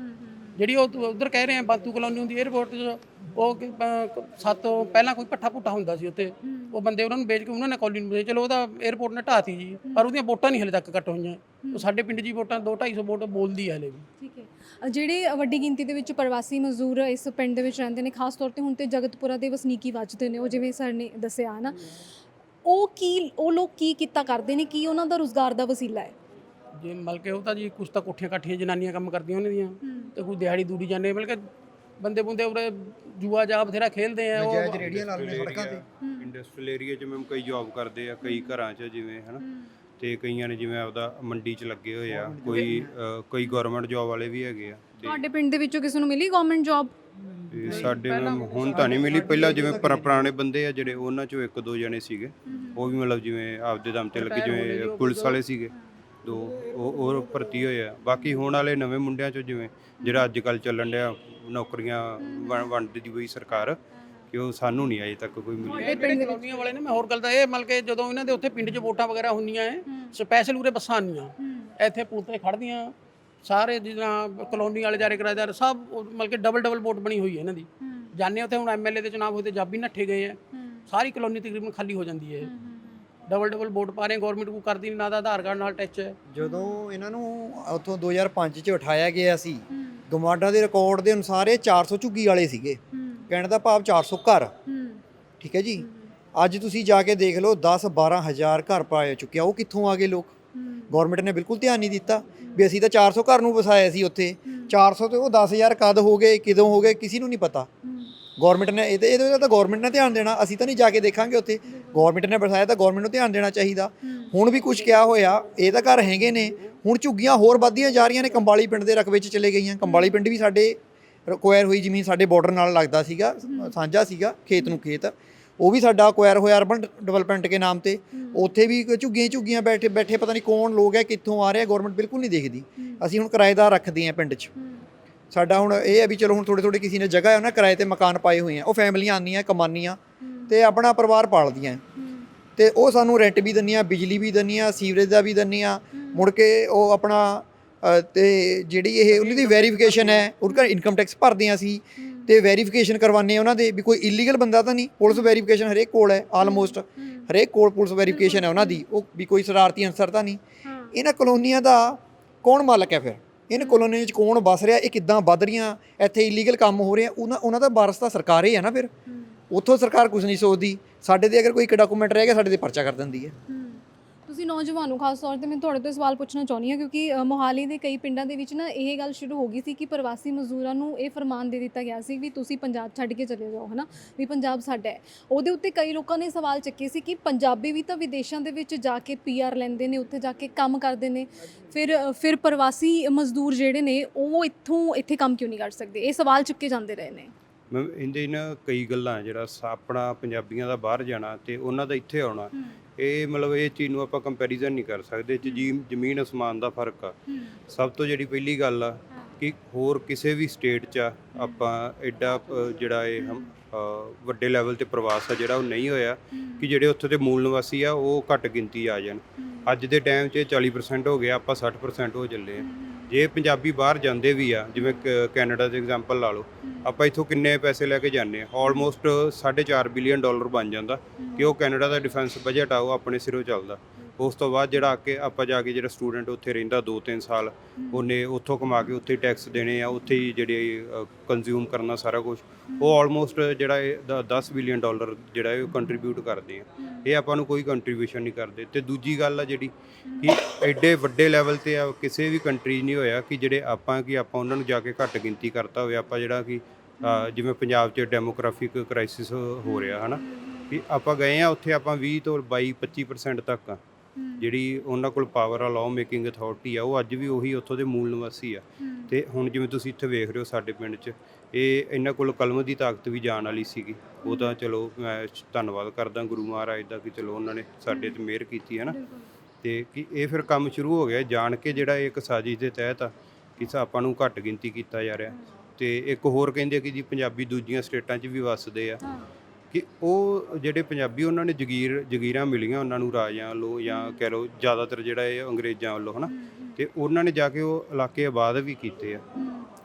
ਜਿਹੜੀ ਉਹ ਉਧਰ ਕਹਿ ਰਹੇ ਆ ਬਾਤੂ ਕਲੋਨੀ ਹੁੰਦੀ 에어ਪੋਰਟ 'ਚ ਉਹ ਕਿ, ਸਾਤੋਂ ਪਹਿਲਾਂ ਕੋਈ ਪੱਠਾ ਪੁੱਠਾ ਹੁੰਦਾ ਸੀ ਉੱਥੇ। ਉਹ ਬੰਦੇ ਉਹਨਾਂ ਨੂੰ ਵੇਚ ਕੇ ਉਹਨਾਂ ਨੇ ਕਲੋਨੀ ਨੂੰ ਵੇਚ ਚਲੋ ਉਹਦਾ 에어ਪੋਰਟ ਨੇ ਢਾਤੀ ਜੀ। ਪਰ ਉਹਦੀਆਂ ਵੋਟਾਂ ਨਹੀਂ ਹਲੇ ਤੱਕ ਕੱਟ ਹੋਈਆਂ। ਉਹ ਸਾਡੇ ਪਿੰਡ ਦੀ ਵੋਟਾਂ 2 250 ਵੋਟ ਬੋਲਦੀ ਹੈ ਹਲੇ ਵੀ। ਠੀਕ ਹੈ। ਜਿਹੜੇ ਵੱਡੀ ਗਿਣਤੀ ਦੇ ਵਿੱਚ ਪ੍ਰਵਾਸੀ ਮਜ਼ਦੂਰ ਇਸ ਪਿੰਡ ਦੇ ਵਿੱਚ ਰਹਿੰਦੇ ਨੇ ਖਾਸ ਤੌਰ ਤੇ ਹੁਣ ਤੇ ਜਗਤਪੁਰਾ ਦੇ ਵਸਨੀਕੀ ਵੱਜਦੇ ਨੇ ਉਹ ਜਿਵੇਂ ਸਰ ਨੇ ਦੱਸਿਆ ਨਾ ਉਹ ਕੀ ਉਹ ਲੋਕ ਕੀ ਕੀਤਾ ਕਰਦੇ ਨੇ? ਕੀ ਉਹਨਾਂ ਦਾ ਰੋਜ਼ਗਾਰ ਦਾ ਵਸੀਲਾ ਹੈ? ਜੇ ਮਤਲਬ ਕਿ ਉਹ ਤਾਂ ਜੀ ਕੁਛ ਤਾਂ ਕੋਠੀਆਂ ਕਾਠੀਆਂ ਜਨਾਨੀਆਂ ਕੰਮ ਕਰਦੀਆਂ ਉਹਨਾਂ ਦੀਆਂ। ਤੇ ਕੋਈ ਦਿਹਾੜੀ ਦੂੜੀ ਜਾਂਦੇ ਮਤਲਬ ਕਿ ਬੰਦੇ ਬੁੰਦੇ ਉਰੇ ਜੂਆ ਜਾ ਬਥੇਰਾ ਖੇਲਦੇ ਆ ਉਹ ਰੇੜੀਆਂ ਲਾ ਲੈਣੇ ਸੜਕਾਂ ਤੇ। ਇੰਡਸਟਰੀਅਲ ਏਰੀਆ 'ਚ ਮੈਮ ਕਈ ਜੌਬ ਕਰਦੇ ਆ ਕਈ ਘਰਾਂ 'ਚ ਜਿਵੇਂ ਹਨਾ। ਤੇ ਕਈਆਂ ਨੇ ਜਿਵੇਂ ਆਪਦਾ ਮੰਡੀ 'ਚ ਲੱਗੇ ਹੋਏ ਆ ਕੋਈ ਅ, ਕਈ ਗਵਰਨਮੈਂਟ ਜੌਬ ਵਾਲੇ ਵੀ ਹੈਗੇ ਆ। ਤੇ ਤੁਹਾਡੇ ਪਿੰਡ ਦੇ ਵਿੱਚੋਂ ਕਿਸੇ ਨੂੰ ਮਿਲੀ ਗਵਰਨਮੈਂਟ ਜੌਬ ਤੇ ਸਾਡੇ ਮੈਮ ਹੁਣ ਤਾਂ ਨਹੀਂ ਮਿਲੀ ਪਹਿਲਾਂ ਜਿਵੇਂ ਪੁਰਾ- ਪੁਰਾਣੇ ਬੰਦੇ ਆ ਜਿਹੜੇ ਉਹਨਾਂ 'ਚੋਂ ਇੱਕ ਦੋ ਜਣੇ ਸੀਗੇ। ਉਹ ਵੀ ਮਤਲਬ ਜਿਵੇਂ ਆਪਦੇ ਦਮ ਤੇ ਲੱਗੇ ਜਿਵੇਂ ਪੁਲਿਸ ਵਾਲੇ ਸੀਗੇ। ਦੋ ਉਹ ਉਹ ਭਰਤੀ ਹੋਏ ਆ। ਬਾਕੀ ਹੁਣ ਵਾਲੇ ਨਵੇਂ ਮੁੰਡਿਆਂ 'ਚੋਂ ਜਿਵੇਂ ਜਿਹੜਾ ਅੱਜ ਕੱਲ ਚੱਲਣ ਡਿਆ ਨੌਕਰੀਆਂ ਵੰ- ਵੰਡਦੀ ਦੀ ਹੋਈ ਸਰਕਾਰ ਕਿ ਉਹ ਸਾਨੂੰ ਨਹੀਂ ਅਜੇ ਤੱਕ ਕੋਈ ਮਿਲੀ ਇਹ ਜਿਹੜੇ ਕਲੋਨੀਆਂ ਵਾਲੇ ਨੇ ਮੈਂ ਹੋਰ ਗੱਲ ਤਾਂ ਇਹ ਮਤਲਬ ਕਿ ਜਦੋਂ ਇਹਨਾਂ ਦੇ ਉੱਥੇ ਪਿੰਡ 'ਚ ਵੋਟਾਂ ਵਗੈਰਾ ਹੁੰਦੀਆਂ ਐ ਸਪੈਸ਼ਲ ਉਰੇ ਬੱਸਾਂ ਆਉਂਦੀਆਂ। ਇੱਥੇ ਪੁਲ ਤੇ ਖੜਦੀਆਂ ਸਾਰੇ ਜਿੱਦਾਂ ਕਲੋਨੀ ਵਾਲੇ ਜਾਰੇ ਕਿਰਾਏਦਾਰ ਸਭ ਉਹ ਮਤਲਬ ਕਿ ਡਬਲ ਡਬਲ ਵੋਟ ਬਣੀ ਹੋਈ ਹੈ ਇਹਨਾਂ ਦੀ। ਜਾਣੇ ਉੱਥੇ ਹੁਣ ਐਮਐਲਏ ਦੇ ਚੁਣਾਵ ਹੋਏ ਤੇ ਜਾਬੀ ਨੱਠੇ ਗਏ ਆ ਸਾਰੀ ਕਲੋਨੀ ਤਕਰੀਬਨ ਖਾਲੀ ਹੋ ਜਾਂਦੀ ਹੈ। ਡਬਲ ਡਬਲ ਵੋਟ ਪਾ ਰਹੇ ਗਵਰਨਮੈਂਟ ਕੋ ਕਰਦੀ ਨਹੀਂ ਨਾ ਤਾਂ ਆਧਾਰ ਕਾਰਡ ਨਾਲ ਟੱਚ ਹੈ ਜਦੋਂ ਇਹਨਾਂ ਨੂੰ ਉੱਥੋਂ 2005 ਚ ਉਠਾਇਆ ਗਿਆ ਸੀ ਗਮਾਡਾ ਦੇ ਰਿਕਾਰਡ ਦੇ ਅਨੁਸਾਰ ਇਹ 400 ਝੁੱਗੀ ਵਾਲੇ ਸੀਗੇ। ਕਹਿਣ ਦਾ ਭਾਵ 400 ਘਰ। ਠੀਕ ਹੈ ਜੀ? ਅੱਜ ਤੁਸੀਂ ਜਾ ਕੇ ਦੇਖ ਲਓ 10 12 ਹਜ਼ਾਰ ਘਰ ਪਾਏ ਚੁੱਕਿਆ ਉਹ ਕਿੱਥੋਂ ਆ ਗਏ ਲੋਕ? ਗਵਰਨਮੈਂਟ ਨੇ ਬਿਲਕੁਲ ਧਿਆਨ ਨਹੀਂ ਦਿੱਤਾ ਵੀ ਅਸੀਂ ਤਾਂ 400 ਘਰ ਨੂੰ ਵਸਾਇਆ ਸੀ ਉੱਥੇ। 400 ਤੇ ਉਹ 10000 ਕਦ ਹੋ ਗਏ ਕਿਦੋਂ ਹੋ ਗਏ ਕਿਸੇ ਨੂੰ ਨਹੀਂ ਪਤਾ। ਗਵਰਨਮੈਂਟ ਨੇ ਇਹਦੇ ਇਹਦੇ ਤਾਂ ਗਵਰਨਮੈਂਟ ਨੇ ਧਿਆਨ ਦੇਣਾ ਅਸੀਂ ਤਾਂ ਨਹੀਂ ਜਾ ਕੇ ਦੇਖਾਂਗੇ ਉੱਥੇ। ਗਵਰਨਮੈਂਟ ਨੇ ਵਸਾਇਆ ਤਾਂ ਗਵਰਨਮੈਂਟ ਨੂੰ ਧਿਆਨ ਦੇਣਾ ਚਾਹੀਦਾ। ਹੁਣ ਵੀ ਕੁਝ ਕਿਹਾ ਹੋਇਆ ਇਹ ਤਾਂ ਘਰ ਹੈਗੇ ਨੇ ਹੁਣ ਝੁੱਗੀਆਂ ਹੋਰ ਵੱਧਦੀਆਂ ਜਾ ਰਹੀਆਂ ਨੇ ਕੰਬਾਲੀ ਪਿੰਡ ਦੇ ਰਕਬੇ 'ਚ ਚਲੇ ਗਈਆਂ। ਕੰਬਾਲੀ ਪਿੰਡ ਵੀ ਸਾਡੇ ਰਿਕਵਾਇਰ ਹੋਈ ਜ਼ਮੀਨ ਸਾਡੇ ਬਾਰਡਰ ਨਾਲ ਲੱਗਦਾ ਸੀਗਾ ਸਾਂਝਾ ਸੀਗਾ ਖੇਤ ਨੂੰ ਖੇਤ। ਉਹ ਵੀ ਸਾਡਾ ਅਕਵਾਇਰ ਹੋਇਆ ਅਰਬਨ ਡਿਵੈਲਪਮੈਂਟ ਦੇ ਨਾਮ ਤੇ। ਉੱਥੇ ਵੀ ਝੁੱਗੀਆਂ ਝੁੱਗੀਆਂ ਬੈਠੇ ਬੈਠੇ ਪਤਾ ਨਹੀਂ ਕੌਣ ਲੋਕ ਹੈ ਕਿੱਥੋਂ ਆ ਰਿਹਾ ਗਵਰਨਮੈਂਟ ਬਿਲਕੁਲ ਨਹੀਂ ਦੇਖਦੀ। ਅਸੀਂ ਹੁਣ ਕਿਰਾਏਦਾਰ ਰੱਖਦੇ ਹਾਂ ਪਿੰਡ 'ਚ। ਸਾਡਾ ਹੁਣ ਇਹ ਹੈ ਵੀ ਚਲੋ ਹੁਣ ਥੋੜੇ ਥੋੜੇ ਕਿਸੇ ਨੇ ਜਗ੍ਹਾ ਹੈ ਉਹਨਾਂ ਕਿਰਾਏ ਤੇ ਮਕਾਨ ਪਾਏ ਹੋਏ ਆ ਉਹ ਫੈਮਲੀਆਂ ਆਉਂਦੀਆਂ ਕਮਾਨੀਆਂ ਤੇ ਆਪਣਾ ਪਰਿਵਾਰ ਪਾਲਦੀਆਂ। ਤੇ ਉਹ ਸਾਨੂੰ ਰੈਂਟ ਵੀ ਦਿੰਦੀਆਂ ਬਿਜਲੀ ਵੀ ਦਿੰਦੀਆਂ ਸੀਵਰੇਜ ਦਾ ਵੀ ਦਿੰਦੀਆਂ। ਮੁੜ ਕੇ ਉਹ ਆਪਣਾ ਤੇ ਜਿਹੜੀ ਇਹ ਉਹਨਾਂ ਦੀ ਵੈਰੀਫਿਕੇਸ਼ਨ ਹੈ ਉਹਨਾਂ ਇਨਕਮ ਟੈਕਸ ਭਰਦੇ ਹਾਂ ਅਸੀਂ। ਤੇ ਵੈਰੀਫਿਕੇਸ਼ਨ ਕਰਵਾਉਂਦੇ ਹਾਂ ਉਹਨਾਂ ਦੇ ਵੀ ਕੋਈ ਇਲੀਗਲ ਬੰਦਾ ਤਾਂ ਨਹੀਂ ਪੁਲਿਸ ਵੈਰੀਫਿਕੇਸ਼ਨ ਹਰੇਕ ਕੋਲ ਹੈ ਆਲਮੋਸਟ ਹਰੇਕ ਕੋਲ ਪੁਲਿਸ ਵੈਰੀਫਿਕੇਸ਼ਨ ਹੈ ਉਹਨਾਂ ਦੀ ਉਹ ਵੀ ਕੋਈ ਸ਼ਰਾਰਤੀ ਅਨਸਰ ਤਾਂ ਨਹੀਂ। ਇਹਨਾਂ ਕਲੋਨੀਆਂ ਦਾ ਕੌਣ ਮਾਲਕ ਹੈ ਫਿਰ? ਇਹਨਾਂ ਕਲੋਨੀਆਂ ਵਿੱਚ ਕੌਣ ਵਸ ਰਿਹਾ ਇਹ ਕਿੱਦਾਂ ਵੱਧ ਰਹੀਆਂ ਇੱਥੇ ਇਲੀਗਲ ਕੰਮ ਹੋ ਰਿਹਾ ਉਹਨਾਂ ਉਹਨਾਂ ਦਾ ਵਾਰਸ ਤਾਂ ਸਰਕਾਰ ਹੀ ਹੈ ਨਾ ਫਿਰ। ਉੱਥੋਂ ਸਰਕਾਰ ਕੁਝ ਨਹੀਂ ਸੋਚਦੀ ਸਾਡੇ ਤੇ ਅਗਰ ਕੋਈ ਇੱਕ ਡਾਕੂਮੈਂਟ ਰਹਿ ਗਿਆ ਸਾਡੇ ਤੇ ਪਰਚਾ ਕਰ ਦਿੰਦੀ ਹੈ। ਤੁਸੀਂ ਨੌਜਵਾਨ ਹੋ ਖਾਸ ਤੌਰ ਤੇ ਮੈਂ ਤੁਹਾਡੇ ਤੋਂ ਇਹ ਸਵਾਲ ਪੁੱਛਣਾ ਚਾਹੁੰਦੀ ਹਾਂ ਕਿਉਂਕਿ ਅ, ਮੋਹਾਲੀ ਦੇ ਕਈ ਪਿੰਡਾਂ ਦੇ ਵਿੱਚ ਨਾ ਇਹ ਗੱਲ ਸ਼ੁਰੂ ਹੋ ਗਈ ਸੀ ਕਿ ਪ੍ਰਵਾਸੀ ਮਜ਼ਦੂਰਾਂ ਨੂੰ ਇਹ ਫਰਮਾਨ ਦੇ ਦਿੱਤਾ ਗਿਆ ਸੀ ਵੀ ਤੁਸੀਂ ਪੰਜਾਬ ਛੱਡ ਕੇ ਚਲੇ ਜਾਓ ਹਨਾ? ਵੀ ਪੰਜਾਬ ਸਾਡਾ ਹੈ। ਉਹਦੇ ਉੱਤੇ ਕਈ ਲੋਕਾਂ ਨੇ ਸਵਾਲ ਚੱਕੇ ਸੀ ਕਿ ਪੰਜਾਬੀ ਵੀ ਤਾਂ ਵਿਦੇਸ਼ਾਂ ਦੇ ਵਿੱਚ ਜਾ ਕੇ ਪੀਆਰ ਲੈਂਦੇ ਨੇ ਉੱਥੇ ਜਾ ਕੇ ਕੰਮ ਕਰਦੇ ਨੇ। ਫਿਰ ਅ, ਫਿਰ ਪ੍ਰਵਾਸੀ ਮਜ਼ਦੂਰ ਜਿਹੜੇ ਨੇ ਉਹ ਇੱਥੋਂ ਇੱਥੇ ਕੰਮ ਕਿਉਂ ਨਹੀਂ ਕਰ ਸਕਦੇ? ਇਹ ਸਵਾਲ ਚੁੱਕੇ ਜਾਂਦੇ ਰਹੇ ਨੇ। ਮੈਂ ਇਹਦੇ ਨਾ ਕਈ ਗੱਲਾਂ ਜਿਹੜਾ ਆਪਣਾ ਪੰਜਾਬੀਆਂ ਦਾ ਬਾਹਰ ਜਾਣਾ ਤੇ ਉਹਨਾਂ ਦਾ ਇੱਥੇ ਆਉਣਾ ਇਹ ਮਤਲਬ ਇਹ ਚੀਜ਼ ਨੂੰ ਆਪਾਂ ਕੰਪੈਰੀਜ਼ਨ ਨਹੀਂ ਕਰ ਸਕਦੇ ਜੀ ਜ਼ਮੀਨ ਅਸਮਾਨ ਦਾ ਫ਼ਰਕ ਆ। ਸਭ ਤੋਂ ਜਿਹੜੀ ਪਹਿਲੀ ਗੱਲ ਆ ਕਿ ਹੋਰ ਕਿਸੇ ਵੀ ਸਟੇਟ 'ਚ ਆਪਾਂ ਐਡਾ ਜਿਹੜਾ ਇਹ ਵੱਡੇ ਲੈਵਲ ਤੇ ਪ੍ਰਵਾਸ ਆ ਜਿਹੜਾ ਉਹ ਨਹੀਂ ਹੋਇਆ ਕਿ ਜਿਹੜੇ ਉੱਥੇ ਦੇ ਮੂਲ ਨਿਵਾਸੀ ਆ ਉਹ ਘੱਟ ਗਿਣਤੀ ਆ ਜਾਣ। ਅੱਜ ਦੇ ਟਾਈਮ 'ਚ ਇਹ 40% ਹੋ ਗਿਆ, ਆਪਾਂ 60% ਹੋ ਚੱਲੇ ਆ ਜੇ ਪੰਜਾਬੀ ਬਾਹਰ ਜਾਂਦੇ ਵੀ ਆ, ਜਿਵੇਂ ਕ- ਕੈਨੇਡਾ ਦੇ ਐਗਜ਼ਾਮਪਲ ਲਾ ਲਓ, ਆਪਾਂ ਇੱਥੋਂ ਕਿੰਨੇ ਪੈਸੇ ਲੈ ਕੇ ਜਾਂਦੇ ਆ ਆਲਮੋਸਟ 4.5 ਬਿਲੀਅਨ ਡਾਲਰ ਬਣ ਜਾਂਦਾ ਕਿ ਉਹ ਕੈਨੇਡਾ ਦਾ ਡਿਫੈਂਸ ਬਜਟ ਆ, ਉਹ ਆਪਣੇ ਸਿਰੋਂ ਚੱਲਦਾ। ਉਸ ਤੋਂ ਬਾਅਦ ਜਿਹੜਾ ਕੇ ਆਪਾਂ ਜਾ ਕੇ ਜਿਹੜਾ ਸਟੂਡੈਂਟ ਉੱਥੇ ਰਹਿੰਦਾ 2-3 ਸਾਲ ਉਹਨੇ ਉੱਥੋਂ ਕਮਾ ਕੇ ਉੱਥੇ ਟੈਕਸ ਦੇਣੇ ਆ ਉੱਥੇ ਹੀ ਜਿਹੜੇ ਕੰਜ਼ਿਊਮ ਕਰਨਾ ਸਾਰਾ ਕੁਝ ਉਹ ਆਲਮੋਸਟ ਜਿਹੜਾ ਇਹ ਦ- 10 ਬਿਲੀਅਨ ਡਾਲਰ ਜਿਹੜਾ ਇਹ ਕੰਟਰੀਬਿਊਟ ਕਰਦੇ ਆ। ਇਹ ਆਪਾਂ ਨੂੰ ਕੋਈ ਕੰਟਰੀਬਿਊਸ਼ਨ ਨਹੀਂ ਕਰਦੇ। ਤੇ ਦੂਜੀ ਗੱਲ ਆ ਜਿਹੜੀ ਕਿ ਐਡੇ ਵੱਡੇ ਲੈਵਲ ਤੇ ਆ ਕਿਸੇ ਵੀ ਕੰਟਰੀ ਨਹੀਂ ਹੋਇਆ ਕਿ ਜਿਹੜੇ ਆਪਾਂ ਕਿ ਆਪਾਂ ਉਹਨਾਂ ਨੂੰ ਜਾ ਕੇ ਘੱਟ ਗਿਣਤੀ ਕਰਤਾ ਹੋਵੇ। ਆਪਾਂ ਜਿਹੜਾ ਕਿ ਜਿਵੇਂ ਪੰਜਾਬ 'ਚ ਡੈਮੋਗ੍ਰਾਫਿਕ ਕ੍ਰਾਈਸਿਸ ਹੋ ਰਿਹਾ ਹਨਾ? ਕਿ ਆਪਾਂ ਗਏ ਆ ਉੱਥੇ ਆਪਾਂ 20 ਤੋਂ 22 25% ਤੱਕ ਆ। ਜਿਹੜੀ ਉਹਨਾਂ ਕੋਲ ਪਾਵਰ ਆ ਲਾਅ ਮੇਕਿੰਗ ਅਥਾਰਟੀ ਆ ਉਹ ਅੱਜ ਵੀ ਉਹੀ ਉੱਥੋਂ ਦੇ ਮੂਲ ਨਿਵਾਸੀ ਆ। ਤੇ ਹੁਣ ਜਿਵੇਂ ਤੁਸੀਂ ਇੱਥੇ ਵੇਖ ਰਹੇ ਹੋ ਸਾਡੇ ਪਿੰਡ 'ਚ ਇਹ ਇਹਨਾਂ ਕੋਲ ਕਲਮ ਦੀ ਤਾਕਤ ਵੀ ਜਾਣ ਵਾਲੀ ਸੀਗੀ। ਉਹ ਤਾਂ ਚਲੋ ਮੈਂ ਧੰਨਵਾਦ ਕਰਦਾ ਗੁਰੂ ਮਹਾਰਾਜ ਦਾ ਕਿ ਚਲੋ ਉਹਨਾਂ ਨੇ ਸਾਡੇ ਤੇ ਮਿਹਰ ਕੀਤੀ ਹੈ ਨਾ ਤੇ ਕਿ ਇਹ ਫਿਰ ਕੰਮ ਸ਼ੁਰੂ ਹੋ ਗਿਆ। ਜਾਣ ਕੇ ਜਿਹੜਾ ਇਹ ਇੱਕ ਸਾਜ਼ਿਸ਼ ਦੇ ਤਹਿਤ ਆ ਕਿ ਆਪਾਂ ਨੂੰ ਘੱਟ ਗਿਣਤੀ ਕੀਤਾ ਜਾ ਰਿਹਾ। ਤੇ ਇੱਕ ਹੋਰ ਕਹਿੰਦੇ ਕਿ ਜੀ ਪੰਜਾਬੀ ਦੂਜੀਆਂ ਸਟੇਟਾਂ 'ਚ ਵੀ ਵੱਸਦੇ ਆ। ਕਿ ਉਹ ਜਿਹੜੇ ਪੰਜਾਬੀ ਉਹਨਾਂ ਨੇ ਜਗੀਰ ਜਗੀਰਾਂ ਮਿਲੀਆਂ ਉਹਨਾਂ ਨੂੰ ਰਾਜਿਆਂ ਵੱਲੋਂ ਜਾਂ ਕਹਿ ਲਓ ਜ਼ਿਆਦਾਤਰ ਜਿਹੜਾ ਇਹ ਅੰਗਰੇਜ਼ਾਂ ਵੱਲੋਂ ਹਨਾ? ਤੇ ਉਹਨਾਂ ਨੇ ਜਾ ਕੇ ਉਹ ਇਲਾਕੇ ਆਬਾਦ ਵੀ ਕੀਤੇ ਆ।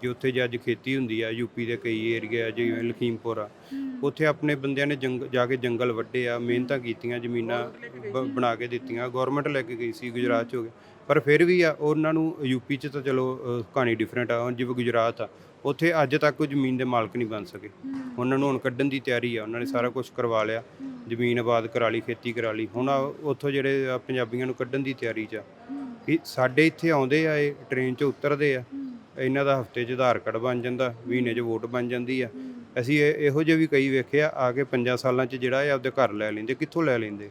ਕਿ ਉੱਥੇ ਜੇ ਅੱਜ ਖੇਤੀ ਹੁੰਦੀ ਆ ਯੂਪੀ ਦੇ ਕਈ ਏਰੀਆ ਜਿਵੇਂ ਲਖੀਮਪੁਰ ਆ। ਉੱਥੇ ਆਪਣੇ ਬੰਦਿਆਂ ਨੇ ਜੰਗ ਜਾ ਕੇ ਜੰਗਲ ਵੱਢੇ ਆ ਮਿਹਨਤਾਂ ਕੀਤੀਆਂ ਜ਼ਮੀਨਾਂ ਬਣਾ ਕੇ ਦਿੱਤੀਆਂ ਗਵਰਨਮੈਂਟ ਲੈ ਕੇ ਗਈ ਸੀ ਗੁਜਰਾਤ ਚ ਹੋ ਗਿਆ ਪਰ ਫਿਰ ਵੀ ਆ ਉਹਨਾਂ ਨੂੰ ਯੂਪੀ ਚ ਤਾਂ ਚਲੋ ਕਹਾਣੀ ਡਿਫਰੈਂਟ ਆ ਜਿਵੇਂ ਗੁਜਰਾਤ ਆ ਉੱਥੇ ਅੱਜ ਤੱਕ ਉਹ ਜ਼ਮੀਨ ਦੇ ਮਾਲਕ ਨਹੀਂ ਬਣ ਸਕੇ। ਉਹਨਾਂ ਨੂੰ ਹੁਣ ਕੱਢਣ ਦੀ ਤਿਆਰੀ ਆ ਉਹਨਾਂ ਨੇ ਸਾਰਾ ਕੁਝ ਕਰਵਾ ਲਿਆ ਜ਼ਮੀਨ ਆਬਾਦ ਕਰਾ ਲਈ ਖੇਤੀ ਕਰਾ ਲਈ। ਹੁਣ ਆ ਉੱਥੋਂ ਜਿਹੜੇ ਪੰਜਾਬੀਆਂ ਨੂੰ ਕੱਢਣ ਦੀ ਤਿਆਰੀ 'ਚ ਆ। ਕਿ ਸਾਡੇ ਇੱਥੇ ਆਉਂਦੇ ਆ ਇਹ ਟ੍ਰੇਨ 'ਚ ਉਤਰਦੇ ਆ ਇਹਨਾਂ ਦਾ ਹਫ਼ਤੇ 'ਚ ਆਧਾਰ ਕਾਰਡ ਬਣ ਜਾਂਦਾ ਮਹੀਨੇ 'ਚ ਵੋਟ ਬਣ ਜਾਂਦੀ ਆ। ਅਸੀਂ ਇਹ- ਜਿਹੇ ਵੀ ਕਈ ਵੇਖਿਆ ਆ ਕੇ 5 ਸਾਲਾਂ 'ਚ ਜਿਹੜਾ ਇਹ ਆਪਦੇ ਘਰ ਲੈ ਲੈਂਦੇ ਕਿੱਥੋਂ ਲੈ ਲੈਂਦੇ?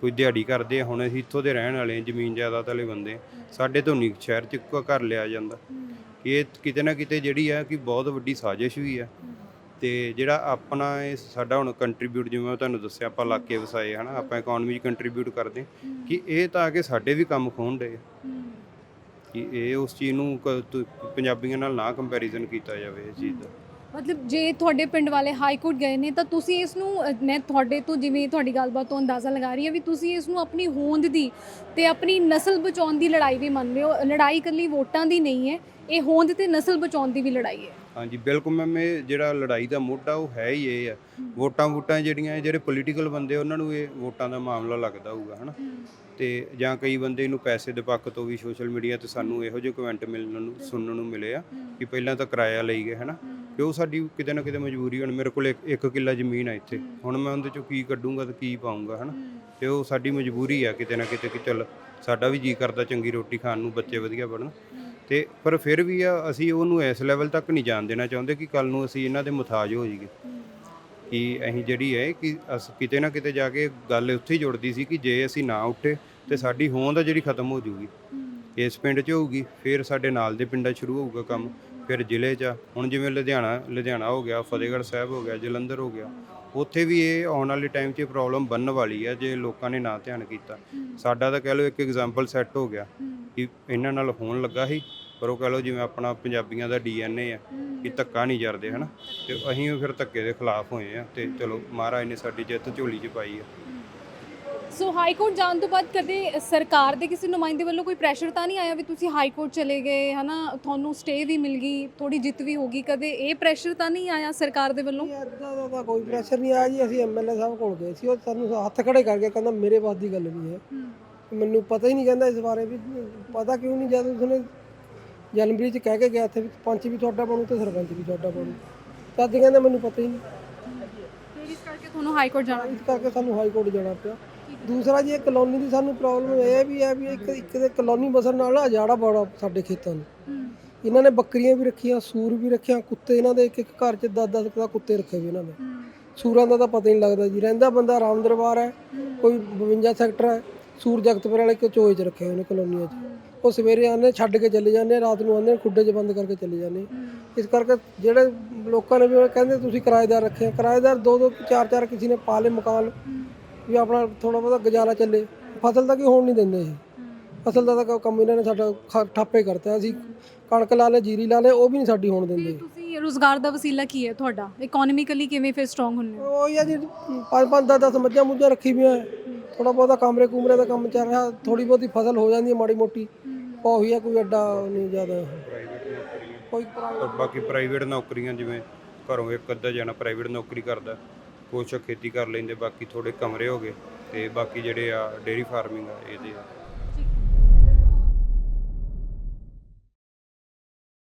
ਕੋਈ ਦਿਹਾੜੀ ਕਰਦੇ ਆ ਹੁਣ ਅਸੀਂ ਇੱਥੋਂ ਦੇ ਰਹਿਣ ਵਾਲੇ ਜ਼ਮੀਨ ਜਾਇਦਾਦ ਵਾਲੇ ਬੰਦੇ। ਸਾਡੇ ਤੋਂ ਨਹੀਂ ਸ਼ਹਿਰ 'ਚ ਇੱਕੋ ਘਰ ਲਿਆ ਜਾਂਦਾ। ਇਹ ਕਿਤੇ ਨਾ ਕਿਤੇ ਜਿਹੜੀ ਆ ਕਿ ਬਹੁਤ ਵੱਡੀ ਸਾਜ਼ਿਸ਼ ਵੀ ਆ। ਤੇ ਜਿਹੜਾ ਆਪਣਾ ਇਹ ਸਾਡਾ ਹੁਣ ਕੰਟਰੀਬਿਊਟ ਜਿਵੇਂ ਮੈਂ ਤੁਹਾਨੂੰ ਦੱਸਿਆ, ਆਪਾਂ ਇਲਾਕੇ ਵਸਾਏ, ਹਨਾ, ਆਪਾਂ ਇਕਨੋਮੀ 'ਚ ਕੰਟਰੀਬਿਊਟ ਕਰਦੇ ਕਿ ਇਹ ਤਾਂ ਆ ਕੇ ਸਾਡੇ ਵੀ ਕੰਮ ਖੋਣ ਦੇ ਕਿ ਇਹ ਉਸ ਚੀਜ਼ ਨੂੰ ਕ- ਤੁ- ਪੰਜਾਬੀਆਂ ਨਾਲ ਨਾ ਕੰਪੈਰੀਜ਼ਨ ਕੀਤਾ ਜਾਵੇ ਇਸ ਚੀਜ਼ ਦਾ। ਮਤਲਬ ਜੇ ਤੁਹਾਡੇ ਪਿੰਡ ਵਾਲੇ ਹਾਈ ਕੋਰਟ ਗਏ ਨੇ ਤਾਂ ਤੁਸੀਂ ਇਸ ਨੂੰ ਮੈਂ ਤੁਹਾਡੇ ਤੋਂ ਜਿਵੇਂ ਤੁਹਾਡੀ ਗੱਲਬਾਤ ਤੋਂ ਅੰਦਾਜ਼ਾ ਲਗਾ ਰਹੀ ਹਾਂ ਵੀ ਤੁਸੀਂ ਇਸ ਨੂੰ ਆਪਣੀ ਹੋਂਦ ਦੀ ਤੇ ਆਪਣੀ ਨਸਲ ਬਚਾਉਣ ਦੀ ਲੜਾਈ ਵੀ ਮੰਨਦੇ ਹੋ। ਲੜਾਈ ਇਕੱਲੀ ਵੋਟਾਂ ਦੀ ਨਹੀਂ ਹੈ ਇਹ ਹੋਂਦ ਤੇ ਨਸਲ ਬਚਾਉਣ ਦੀ ਵੀ ਲੜਾਈ ਹੈ। ਹਾਂਜੀ ਬਿਲਕੁਲ ਮੈਮ ਇਹ ਜਿਹੜਾ ਲੜਾਈ ਦਾ ਮੋਢਾ ਉਹ ਹੈ ਹੀ ਇਹ ਆ। ਵੋਟਾਂ ਵੋਟਾਂ ਜਿਹੜੀਆਂ ਜਿਹੜੇ ਪੋਲੀਟੀਕਲ ਬੰਦੇ ਉਹਨਾਂ ਨੂੰ ਇਹ ਵੋਟਾਂ ਦਾ ਮਾਮਲਾ ਲੱਗਦਾ ਹੋਊਗਾ ਹਨਾ? ਤੇ ਜਾਂ ਕਈ ਬੰਦੇ ਨੂੰ ਪੈਸੇ ਦੇ ਪੱਖ ਤੋਂ ਵੀ ਸੋਸ਼ਲ ਮੀਡੀਆ ਤੇ ਸਾਨੂੰ ਇਹੋ ਜਿਹੇ ਕਮੈਂਟ ਮਿਲਣ ਨੂੰ, ਸੁਣਨ ਨੂੰ ਮਿਲੇ ਆ ਕਿ ਪਹਿਲਾਂ ਤਾਂ ਕਿਰਾਇਆ ਲਈ ਗਏ, ਹਨਾ? ਤੇ ਉਹ ਸਾਡੀ ਕਿਤੇ ਨਾ ਕਿਤੇ ਮਜਬੂਰੀ ਹੁਣ, ਮੇਰੇ ਕੋਲ ਇੱਕ- ਇੱਕ ਕਿੱਲਾ ਜ਼ਮੀਨ ਆ ਇੱਥੇ। ਹੁਣ ਮੈਂ ਉਹਦੇ ਚੋਂ ਕੀ ਕੱਢੂੰਗਾ ਤੇ ਕੀ ਪਾਉਂਗਾ ਹਨਾ? ਤੇ ਉਹ ਸਾਡੀ ਮਜਬੂਰੀ ਆ ਕਿਤੇ ਨਾ ਕਿਤੇ ਕਿ ਚੱਲ ਸਾਡਾ ਵੀ ਜੀ ਕਰਦਾ ਚੰਗੀ ਰੋਟੀ ਖਾਣ ਨੂੰ, ਬੱਚੇ ਵਧੀਆ ਪੜਨ ਤੇ ਪਰ ਫਿਰ ਵੀ ਆ, ਅਸੀਂ ਉਹਨੂੰ ਇਸ ਲੈਵਲ ਤੱਕ ਨਹੀਂ ਜਾਣ ਦੇਣਾ ਚਾਹੁੰਦੇ ਕਿ ਕੱਲ ਨੂੰ ਅਸੀਂ ਇਹਨਾਂ ਦੇ ਮੁਤਾਜ ਹੋ ਜਾਈਏ। ਕਿ ਅਸੀਂ ਜਿਹੜੀ ਹੈ ਕਿ ਅਸ ਕਿਤੇ ਨਾ ਕਿਤੇ ਜਾ ਕੇ ਗੱਲ ਉੱਥੇ ਹੀ ਜੁੜਦੀ ਸੀ ਕਿ ਜੇ ਅਸੀਂ ਨਾ ਉੱਠੇ ਤੇ ਸਾਡੀ ਹੋਂਦ ਆ ਜਿਹੜੀ ਖਤਮ ਹੋ ਜਾਊਗੀ ਇਸ ਪਿੰਡ 'ਚ ਹੋਊਗੀ ਫਿਰ ਸਾਡੇ ਨਾਲ ਦੇ ਪਿੰਡਾਂ ਸ਼ੁਰੂ ਹੋਊਗਾ ਕੰਮ ਫਿਰ ਜ਼ਿਲ੍ਹੇ 'ਚ। ਹੁਣ ਜਿਵੇਂ ਲੁਧਿਆਣਾ ਲੁਧਿਆਣਾ ਹੋ ਗਿਆ ਫਤਿਹਗੜ੍ਹ ਸਾਹਿਬ ਹੋ ਗਿਆ ਜਲੰਧਰ ਹੋ ਗਿਆ ਉੱਥੇ ਵੀ ਇਹ ਆਉਣ ਵਾਲੇ ਟਾਈਮ 'ਚ ਪ੍ਰੋਬਲਮ ਬਣਨ ਵਾਲੀ ਹੈ ਜੇ ਲੋਕਾਂ ਨੇ ਨਾ ਧਿਆਨ ਕੀਤਾ। ਸਾਡਾ ਤਾਂ ਕਹਿ ਲਓ ਇੱਕ ਐਗਜ਼ਾਮਪਲ ਸੈੱਟ ਹੋ ਗਿਆ ਕਿ ਇਹਨਾਂ ਨਾਲ ਹੋਣ ਲੱਗਾ ਸੀ। ਪਰ ਉਹ ਕਹਿ ਲਓ ਜਿਵੇਂ ਆਪਣਾ ਪੰਜਾਬੀਆਂ ਦਾ ਡੀਐਨਏ ਆ ਕਿ ਧੱਕਾ ਨਹੀਂ ਜਰਦੇ ਹਨਾ? ਤੇ ਅਸੀਂ ਵੀ ਫਿਰ ਧੱਕੇ ਦੇ ਖਿਲਾਫ ਹੋਏ ਆ ਤੇ ਚਲੋ ਮਹਾਰਾਜ ਨੇ ਸਾਡੀ ਜਿੱਤ ਝੋਲੀ 'ਚ ਪਾਈ ਆ। ਸੋ ਹਾਈ ਕੋਰਟ ਜਾਣ ਤੋਂ ਬਾਅਦ ਕਦੇ ਸਰਕਾਰ ਦੇ ਕਿਸੇ ਨੁਮਾਇੰਦੇ ਵੱਲੋਂ ਕੋਈ ਪ੍ਰੈਸ਼ਰ ਤਾਂ ਨਹੀਂ ਆਇਆ ਵੀ ਤੁਸੀਂ ਹਾਈ ਕੋਰਟ ਚਲੇ ਗਏ ਹਨਾ? ਤੁਹਾਨੂੰ ਸਟੇ ਵੀ ਮਿਲ ਗਈ ਥੋੜੀ ਜਿੱਤ ਵੀ ਹੋ ਗਈ ਕਦੇ ਇਹ ਪ੍ਰੈਸ਼ਰ ਤਾਂ ਨਹੀਂ ਆਇਆ ਸਰਕਾਰ ਦੇ ਵੱਲੋਂ? ਇਦਾਂ ਦਾ ਤਾਂ ਕੋਈ ਪ੍ਰੈਸ਼ਰ ਨਹੀਂ ਆਇਆ ਜੀ ਅਸੀਂ ਐਮਐਲਏ ਸਾਹਿਬ ਕੋਲ ਗਏ ਸੀ ਉਹ ਸਾਨੂੰ ਹੱਥ ਖੜੇ ਕਰਕੇ ਕਹਿੰਦਾ ਮੇਰੇ ਦੀ ਗੱਲ ਨਹੀਂ ਹੈ। ਮੈਨੂੰ ਪਤਾ ਹੀ ਨਹੀਂ ਕਹਿੰਦਾ ਇਸ ਬਾਰੇ ਵੀ ਪਤਾ ਕਿਉਂ ਨਹੀਂ ਜਦ ਉਸਨੇ ਜਨਵਰੀ ਚ ਕਹਿ ਕੇ ਗਿਆ ਇੱਥੇ ਵੀ ਪੰਚ ਵੀ ਤੁਹਾਡਾ ਬਣੂ ਤੇ ਸਰਪੰਚ ਵੀ ਤੁਹਾਡਾ ਬਣੂ। ਤਦ ਕਹਿੰਦਾ ਮੈਨੂੰ ਪਤਾ ਹੀ ਨਹੀਂ। ਫਿਰ ਇਸ ਕਰਕੇ ਤੁਹਾਨੂੰ ਹਾਈ ਕੋਰਟ ਜਾਣਾ ਇਸ ਕਰਕੇ ਸਾਨੂੰ ਹਾਈ ਕੋਰਟ ਜਾਣਾ ਪਿਆ। ਦੂਸਰਾ ਜੀ ਇਹ ਕਲੋਨੀ ਦੀ ਸਾਨੂੰ ਪ੍ਰੋਬਲਮ ਇਹ ਵੀ ਹੈ ਵੀ ਇੱਕ ਇੱਕ ਦੇ ਕਲੋਨੀ ਬਸਣ ਨਾਲ ਨਾ ਅਜਾੜਾ ਬੜਾ ਸਾਡੇ ਖੇਤਾਂ ਨੂੰ। ਇਹਨਾਂ ਨੇ ਬੱਕਰੀਆਂ ਵੀ ਰੱਖੀਆਂ ਸੂਰ ਵੀ ਰੱਖਿਆ ਕੁੱਤੇ ਇਹਨਾਂ ਦੇ ਇੱਕ ਇੱਕ ਘਰ 'ਚ 10-10 ਦਾ ਕੁੱਤੇ ਰੱਖੇ ਵੀ ਇਹਨਾਂ ਨੇ ਸੂਰਾਂ ਦਾ ਤਾਂ ਪਤਾ ਹੀ ਨਹੀਂ ਲੱਗਦਾ ਜੀ। ਰਹਿੰਦਾ ਬੰਦਾ ਰਾਮ ਦਰਬਾਰ ਹੈ ਕੋਈ 52 ਸੈਕਟਰ ਹੈ ਸੂਰ ਜਗਤਪੁਰ ਵਾਲੇ ਇੱਕ ਚੋਏ 'ਚ ਰੱਖੇ ਹੋਏ ਨੇ ਕਲੋਨੀਆਂ 'ਚ। ਉਹ ਸਵੇਰੇ ਆਉਂਦੇ ਛੱਡ ਕੇ ਚਲੇ ਜਾਂਦੇ ਰਾਤ ਨੂੰ ਆਉਂਦੇ ਖੁੱਡੇ 'ਚ ਬੰਦ ਕਰਕੇ ਚਲੇ ਜਾਂਦੇ। ਇਸ ਕਰਕੇ ਜਿਹੜੇ ਲੋਕਾਂ ਨੇ ਵੀ ਉਹ ਕਹਿੰਦੇ ਤੁਸੀਂ ਕਿਰਾਏਦਾਰ ਰੱਖੇ ਆ। ਕਿਰਾਏਦਾਰ ਦੋ ਦੋ ਚਾਰ ਚਾਰ ਕਿਸੇ ਨੇ ਪਾ ਲਏ ਮਕਾਨ ਵੀ ਆਪਣਾ ਥੋੜਾ ਬਹੁਤਾ ਗੁਜ਼ਾਰਾ ਚੱਲੇ। ਫਸਲ ਦਾ ਕੀ ਹੋਣ ਨਹੀਂ ਦਿੰਦੇ ਇਹ। ਫਸਲ ਦਾ ਤਾਂ ਕੰਮ ਇਹਨਾਂ ਨੇ ਸਾਡਾ ਖ- ਠਾਪੇ ਕਰਤਾ ਅਸੀਂ ਕਣਕ ਲਾ ਲੇ ਜੀਰੀ ਲਾ ਲੇ ਉਹ ਵੀ ਨਹੀਂ ਸਾਡੀ ਹੋਣ ਦਿੰਦੇ। ਤੁਸੀਂ ਰੋਜ਼ਗਾਰ ਦਾ ਵਸੀਲਾ ਕੀ ਹੈ ਤੁਹਾਡਾ? ਇਕਨੋਮਿਕਲੀ ਕਿਵੇਂ ਫਿਰ ਸਟਰੋਂਗ ਹੁੰਦੇ ਹੋ? ਉਹ ਹੀ ਆ ਜੀ ਪੰਜ ਪੰਜ ਦਸ ਦਸ ਮੱਝਾਂ ਮੁੱਝਾਂ ਰੱਖੀ ਵੀਆਂ ਥੋੜਾ ਬਹੁਤਾ ਕਮਰੇ ਕੁਮਰੇ ਦਾ ਕੰਮ ਚੱਲ ਰਿਹਾ ਥੋੜੀ ਬਹੁਤੀ ਫਸਲ ਹੋ ਜਾਂਦੀ ਹੈ ਮਾੜੀ ਮੋਟੀ ਉਹ ਹੀ ਆ ਕੋਈ ਐਡਾ ਨਹੀਂ ਜ਼ਿਆਦਾ। ਕੋਈ ਪ੍ਰਾਈਵੇਟ ਪਰ ਬਾਕੀ ਪ੍ਰਾਈਵੇਟ ਨੌਕਰੀਆਂ ਜਿਵੇਂ ਘਰੋਂ ਇੱਕ ਅੱਧਾ ਜਣਾ ਪ੍ਰਾਈਵੇਟ ਨੌਕਰੀ ਕਰਦਾ ਕੁਛ ਖੇਤੀ ਕਰ ਲੈਂਦੇ ਬਾਕੀ ਥੋੜੇ ਕਮਰੇ ਹੋ ਗਏ ਤੇ ਬਾਕੀ ਜਿਹੜੇ ਆ ਡੇਰੀ ਫਾਰਮਿੰਗ ਆ ਇਹਦੇ ਆ।